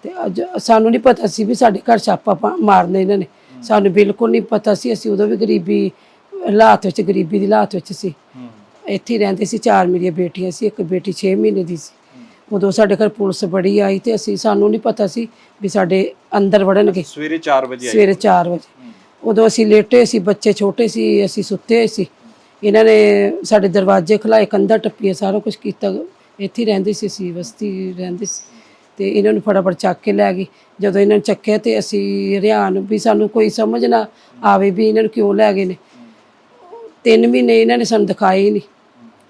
ਤੇ ਅੱਜ ਸਾਨੂੰ ਨਹੀਂ ਪਤਾ ਸੀ ਵੀ ਸਾਡੇ ਘਰ ਛਾਪਾ ਮਾਰਨਾ ਇਹਨਾਂ ਨੇ। ਸਾਨੂੰ ਬਿਲਕੁਲ ਨਹੀਂ ਪਤਾ ਸੀ ਅਸੀਂ ਉਦੋਂ ਵੀ ਗਰੀਬੀ ਹਾਲਾਤ ਵਿੱਚ ਗਰੀਬੀ ਦੀ ਹਾਲਾਤ ਵਿੱਚ ਸੀ। ਇੱਥੇ ਹੀ ਰਹਿੰਦੇ ਸੀ ਚਾਰ ਮੇਰੀਆਂ ਬੇਟੀਆਂ ਸੀ ਇੱਕ ਬੇਟੀ 6 ਮਹੀਨੇ ਦੀ ਸੀ। ਉਦੋਂ ਸਾਡੇ ਘਰ ਪੁਲਿਸ ਬੜੀ ਆਈ ਤੇ ਅਸੀਂ ਸਾਨੂੰ ਨਹੀਂ ਪਤਾ ਸੀ ਵੀ ਸਾਡੇ ਅੰਦਰ ਵੜਨਗੇ। ਸਵੇਰੇ 4 ਵਜੇ ਆਈ। ਸਵੇਰੇ 4 ਵਜੇ। ਉਦੋਂ ਅਸੀਂ ਲੇਟੇ ਸੀ ਬੱਚੇ ਛੋਟੇ ਸੀ ਅਸੀਂ ਸੁੱਤੇ ਹੋਏ ਸੀ। ਇਹਨਾਂ ਨੇ ਸਾਡੇ ਦਰਵਾਜ਼ੇ ਖਲਾਏ ਕੰਧਾਂ ਟੱਪੀਆਂ ਸਾਰਾ ਕੁਝ ਕੀਤਾ। ਇੱਥੇ ਰਹਿੰਦੇ ਸੀ ਅਸੀਂ ਬਸਤੀ ਰਹਿੰਦੇ ਸੀ। ਤੇ ਇਹਨਾਂ ਨੂੰ ਫਟਾਫਟ ਚੱਕ ਕੇ ਲੈ ਗਈ ਜਦੋਂ ਇਹਨਾਂ ਨੂੰ ਚੱਕਿਆ ਤੇ ਅਸੀਂ ਹਰਿਆਣ ਵੀ ਸਾਨੂੰ ਕੋਈ ਸਮਝ ਨਾ ਆਵੇ ਵੀ ਇਹਨਾਂ ਨੂੰ ਕਿਉਂ ਲੈ ਗਏ ਨੇ। ਤਿੰਨ ਮਹੀਨੇ ਇਹਨਾਂ ਨੇ ਸਾਨੂੰ ਦਿਖਾਏ ਹੀ ਨਹੀਂ।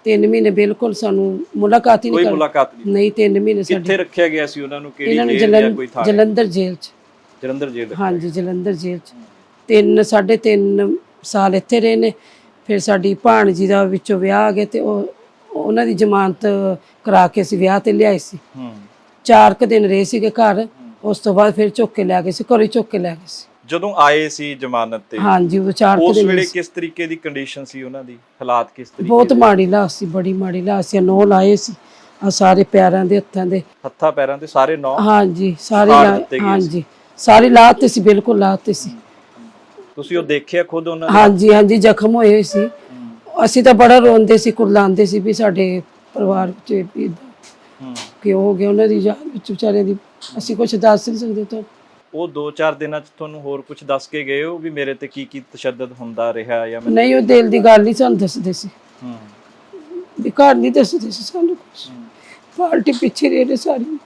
ਤਿੰਨ ਮਹੀਨੇ ਬਿਲਕੁਲ ਸਾਨੂੰ ਮੁਲਾਕਾਤ ਹੀ ਕੋਈ ਨਹੀਂ ਕਰ ਮੁਲਾਕਾਤ ਨਹੀਂ। ਨਹੀਂ ਤਿੰਨ ਮਹੀਨੇ ਸਾਡੇ ਕਿੱਥੇ ਰੱਖਿਆ ਗਿਆ ਸੀ ਉਹਨਾਂ ਨੂੰ? ਇਹਨਾਂ ਨੂੰ ਕਿਹੜੀ ਜੇਲ੍ਹ ਜਾਂ ਕੋਈ ਥਾਂ ਜਲੰਧਰ ਜੇਲ੍ਹ 'ਚ। ਜਲੰਧਰ ਜੇਲ੍ਹ ਹਾਂਜੀ ਜਲੰਧਰ ਜੇਲ੍ਹ 'ਚ। ਤਿੰਨ ਸਾਢੇ ਤਿੰਨ ਸਾਲ ਇੱਥੇ ਰਹੇ ਨੇ। ਫਿਰ ਸਾਡੀ ਭਾਣਜੀ ਦਾ ਵਿੱਚੋਂ ਵਿਆਹ ਆ ਗਿਆ ਤੇ ਉਹ ਉਹਨਾਂ ਦੀ ਜ਼ਮਾਨਤ ਕਰਾ ਕੇ ਅਸੀਂ ਵਿਆਹ ਤੇ ਲਿਆਏ ਸੀ। ਹੂੰ। ਚਾਰ ਕੁ ਦਿਨ ਰਹੇ ਸੀਗੇ ਘਰ। ਉਸ ਤੋਂ ਬਾਅਦ ਫਿਰ ਚੁੱਕ ਕੇ ਲੈ ਗਏ ਸੀ ਘਰੋਂ ਚੁੱਕ ਕੇ ਲੈ ਗਏ ਸੀ। ਜਦੋਂ ਆਏ ਸੀ ਜ਼ਮਾਨਤ ਤੇ ਹਾਂਜੀ ਉਹ ਚਾਰ ਕੁ ਉਸ ਵੇਲੇ ਕਿਸ ਤਰੀਕੇ ਦੀ ਕੰਡੀਸ਼ਨ ਸੀ ਉਹਨਾਂ ਦੀ? ਹਾਲਾਤ ਕਿਸ ਤਰੀਕੇ ਬਹੁਤ ਮਾੜੀ ਲਾਸ਼ ਸੀ ਬੜੀ ਮਾੜੀ ਲਾਸ਼ ਸੀ ਨੋ ਲਾਏ ਸੀ ਆ ਸਾਰੇ ਪੈਰਾਂ ਦੇ ਹੱਥਾਂ ਦੇ। ਹੱਥਾਂ ਪੈਰਾਂ ਤੇ ਸਾਰੇ ਨੌ? ਹਾਂਜੀ ਸਾਰੇ। ਹਾਂਜੀ ਸਾਰੇ ਲਾਤੇ ਸੀ ਬਿਲਕੁਲ ਲਾਤੇ ਸੀ। ਤੁਸੀਂ ਉਹ ਦੇਖਿਆ ਖੁਦ ਉਹਨਾਂ ਨੇ? ਹਾਂਜੀ ਹਾਂਜੀ ਜ਼ਖਮ ਹੋਏ ਸੀ। ਅਸੀਂ ਤਾਂ ਬੜਾ ਰੋਂਦੇ ਸੀ ਕੁਰਲਾਉਂਦੇ ਸੀ ਵੀ ਸਾਡੇ ਪਰਿਵਾਰ ਵਿੱਚ ਏਦਾਂ ਹੂੰ। ਗਿਆ ਉਹਨਾਂ ਦੀ ਯਾਦ ਵਿੱਚ ਵਿਚਾਰਿਆਂ ਦੀ ਅਸੀਂ ਕੁਝ ਦੱਸ ਨਹੀਂ ਸਕਦੇ ਤਾਂ ਉਹ 2-4 ਦਿਨਾਂ ਚ ਤੁਹਾਨੂੰ ਹੋਰ ਕੁਝ ਦੱਸ ਕੇ ਗਏ ਹੋ ਵੀ ਮੇਰੇ ਤੇ ਕੀ ਕੀ ਤਸ਼ੱਦਦ ਹੁੰਦਾ ਰਿਹਾ ਜਾਂ ਮੈਂ ਨਹੀਂ ਉਹ ਦਿਲ ਦੀ ਗੱਲ ਨਹੀਂ ਸਾਨੂੰ ਦੱਸਦੇ ਸੀ। ਹੂੰ। ਵੀ ਘਰ ਨਹੀਂ ਦੱਸਦੇ ਸੀ ਸਾਨੂੰ ਕੁਝ ਪਾਰਟੀ ਪਿੱਛੇ ਰਹੇ ਨੇ ਸਾਰੀ।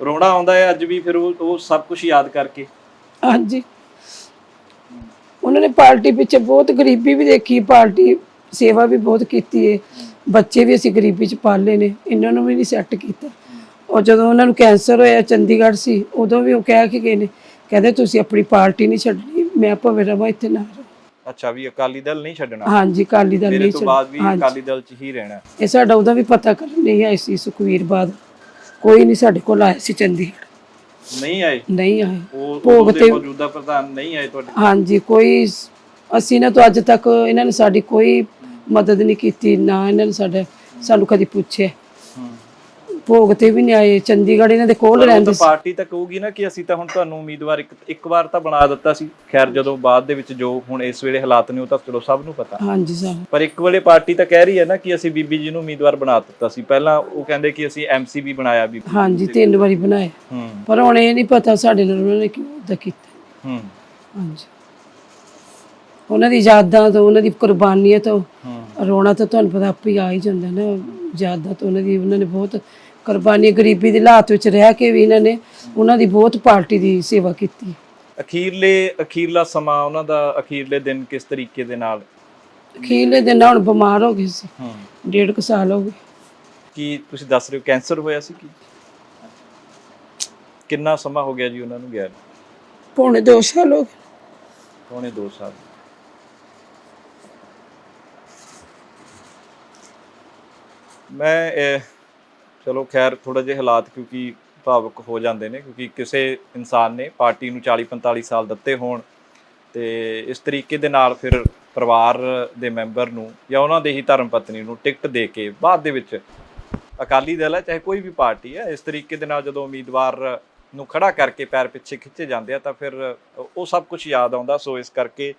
ਰੋਣਾ ਆਉਂਦਾ ਹੈ ਅੱਜ ਵੀ ਫਿਰ ਉਹ ਉਹ ਸਭ ਕੁਝ ਯਾਦ ਕਰਕੇ। ਹਾਂਜੀ। ਉਹਨਾਂ ਨੇ ਪਾਰਟੀ ਪਿੱਛੇ ਬਹੁਤ ਗਰੀਬੀ ਵੀ ਦੇਖੀ ਪਾਰਟੀ ਸੇਵਾ ਵੀ ਬਹੁਤ ਕੀਤੀ ਹੈ। ਬੱਚੇ ਵੀ ਅਸੀਂ ਗਰੀਬੀ ਚ ਪਾਲੇ ਨੇ ਇਹਨਾਂ ਨੂੰ ਵੀ ਨਹੀਂ ਸੈੱਟ ਕੀਤਾ। ਉਹ ਜਦੋਂ ਉਹਨਾਂ ਨੂੰ ਕੈਂਸਰ ਹੋਇਆ ਚੰਡੀਗੜ੍ਹ ਸੀ ਉਦੋਂ ਵੀ ਉਹ ਕਹਿ ਕੇ ਗਏ ਨੇ ਕਹਿੰਦੇ ਤੁਸੀਂ ਆਪਣੀ ਪਾਰਟੀ ਨਹੀਂ ਛੱਡਣੀ ਮੈਂ ਭਾਵੇਂ ਰਵਾਂ ਇੱਥੇ ਨਾ ਅੱਛਾ ਵੀ ਅਕਾਲੀ ਦਲ ਨਹੀਂ ਛੱਡਣਾ? ਹਾਂਜੀ ਕਾਲੀ ਦਲ ਨਹੀਂ ਤੋਂ ਛੱਡ ਬਾਅਦ ਵੀ। ਅਕਾਲੀ ਦਲ ਚ ਹੀ ਰਹਿਣਾ। ਇਹ ਸਾਡਾ ਉਹਦਾ ਵੀ ਪਤਾ ਕਰਨ ਨਹੀਂ ਆਏ ਸੀ ਸੁਖਵੀਰ ਬਾਦ ਕੋਈ ਨਹੀਂ ਸਾਡੇ ਕੋਲ ਆਇਆ ਸੀ ਚੰਡੀਗੜ੍ਹ। ਨਹੀਂ ਆਏ? ਨਹੀਂ ਆਏ। ਉਹ ਭੋਗ ਤੇ- ਮੌਜੂਦਾ ਪ੍ਰਧਾਨ ਨਹੀਂ ਆਏ ਤੁਹਾਡੇ? ਹਾਂਜੀ ਕੋਈ ਅਸੀਂ ਨਾ ਤਾਂ ਅੱਜ ਤੱਕ ਇਹਨਾਂ ਨੇ ਸਾਡੀ ਕੋਈ ਮਦਦ ਨਹੀਂ ਕੀਤੀ ਨਾ ਇਹਨਾਂ ਨੇ ਸਾਡਾ ਸਾਨੂੰ ਕਦੀ ਪੁੱਛਿਆ। ਭੋਗ ਤੇ ਵੀ ਨਹੀਂ ਆਏ ਚੰਡੀਗੜ੍ਹ ਇਹਨਾਂ ਦੇ ਕੋਲ ਰਹਿੰਦੇ ਤਾਂ ਸੀ। ਪਾਰਟੀ ਤਾਂ ਕਹੂਗੀ ਨਾ ਕਿ ਅਸੀਂ ਤਾਂ ਹੁਣ ਤੁਹਾਨੂੰ ਉਮੀਦਵਾਰ ਇੱਕ ਇੱਕ ਵਾਰ ਤਾਂ ਬਣਾ ਦਿੱਤਾ ਸੀ। ਖੈਰ ਜਦੋਂ ਬਾਅਦ ਦੇ ਵਿੱਚ ਜੋ ਹੁਣ ਇਸ ਵੇਲੇ ਹਾਲਾਤ ਨੇ ਉਹ ਤਾਂ ਚਲੋ ਸਭ ਨੂੰ ਪਤਾ। ਹਾਂਜੀ ਸਰ ਪਰ ਇੱਕ ਵੇਲੇ ਪਾਰਟੀ ਤਾਂ ਕਹਿ ਰਹੀ ਹੈ ਨਾ ਕਿ ਅਸੀਂ ਬੀਬੀ ਜੀ ਨੂੰ ਉਮੀਦਵਾਰ ਬਣਾ ਦਿੱਤਾ ਸੀ। ਪਹਿਲਾਂ ਉਹ ਕਹਿੰਦੇ ਕਿ ਅਸੀਂ ਐਮਸੀ ਵੀ ਬਣਾਇਆ ਬੀਬੀ ਹਾਂਜੀ ਤਿੰਨ ਵਾਰੀ ਬਣਾਏ। ਹੂੰ। ਪਰ ਹੁਣ ਇਹ ਨਹੀਂ ਪਤਾ ਸਾਡੇ ਨਾਲ ਉਹਨਾਂ ਨੇ ਕਿਉਂ ਏਦਾਂ ਕੀਤਾ। ਹੂੰ। ਹਾਂਜੀ। ਉਹਨਾਂ ਦੀ ਯਾਦਾਂ ਤੋਂ ਉਹਨਾਂ ਦੀ ਕੁਰਬਾਨੀਆਂ ਤੋਂ ਹੂੰ। ਰੋਣਾ ਤਾਂ ਤੁਹਾਨੂੰ ਪਤਾ ਆਪੇ ਆ ਹੀ ਜਾਂਦਾ ਨਾ। ਯਾਦਾਂ ਤੋਂ ਉਹਨਾਂ ਦੀ ਉਹਨਾਂ ਨੇ ਬਹੁਤ ਕੁਰਬਾਨੀ ਗਰੀਬੀ ਦੇ ਹਾਲਾਤ ਵਿੱਚ ਰਹਿ ਕੇ ਵੀ ਇਹਨਾਂ ਨੇ ਉਹਨਾਂ ਦੀ ਬਹੁਤ ਪਾਰਟੀ ਦੀ ਸੇਵਾ ਕੀਤੀ। ਅਖੀਰਲੇ ਅਖੀਰਲਾ ਸਮਾਂ ਉਹਨਾਂ ਦਾ ਅਖੀਰਲੇ ਦਿਨ ਕਿਸ ਤਰੀਕੇ ਦੇ ਨਾਲ? ਅਖੀਰਲੇ ਦਿਨ ਹੁਣ ਬਿਮਾਰ ਹੋ ਗਏ ਸੀ। ਹੂੰ। ਡੇਢ ਕੁ ਸਾਲ ਹੋ ਗਏ। ਕੀ ਤੁਸੀਂ ਦੱਸ ਰਹੇ ਹੋ ਕੈਂਸਰ ਹੋਇਆ ਸੀ ਕੀ? ਕਿੰਨਾ ਸਮਾਂ ਹੋ ਗਿਆ ਜੀ ਉਹਨਾਂ ਨੂੰ ਗਿਆ? ਪੌਣੇ ਦੋ ਸਾਲ ਹੋ ਗਏ। ਪੌਣੇ 2 ਸਾਲ। ਮੈਂ ਇਹ, ਚਲੋ ਖੈਰ ਥੋੜਾ ਜਿਹਾ ਹਾਲਾਤ ਕਿਉਂਕਿ ਭਾਵੁਕ ਹੋ ਜਾਂਦੇ ਨੇ ਕਿਉਂਕਿ ਕਿਸੇ ਇਨਸਾਨ ਨੇ ਪਾਰਟੀ ਨੂੰ 40 45 ਸਾਲ ਦਿੱਤੇ ਹੋਣ ਤੇ ਇਸ ਤਰੀਕੇ ਦੇ ਨਾਲ ਫਿਰ ਪਰਿਵਾਰ ਦੇ ਮੈਂਬਰ ਨੂੰ ਜਾਂ ਉਹਨਾਂ ਦੇ ਹੀ ਧਰਮ ਪਤਨੀ ਨੂੰ ਟਿਕਟ ਦੇ ਕੇ ਬਾਅਦ ਦੇ ਵਿੱਚ ਅਕਾਲੀ ਦਲ ਹੈ, ਚਾਹੇ ਕੋਈ ਵੀ ਪਾਰਟੀ ਹੈ, ਇਸ ਤਰੀਕੇ ਦੇ ਨਾਲ ਜਦੋਂ ਉਮੀਦਵਾਰ ਨੂੰ ਖੜਾ ਕਰਕੇ ਪੈਰ ਪਿੱਛੇ ਖਿੱਚੇ ਜਾਂਦੇ ਆ ਤਾਂ ਫਿਰ ਉਹ ਸਭ ਕੁਝ ਯਾਦ ਆਉਂਦਾ। ਸੋ ਇਸ ਕਰਕੇ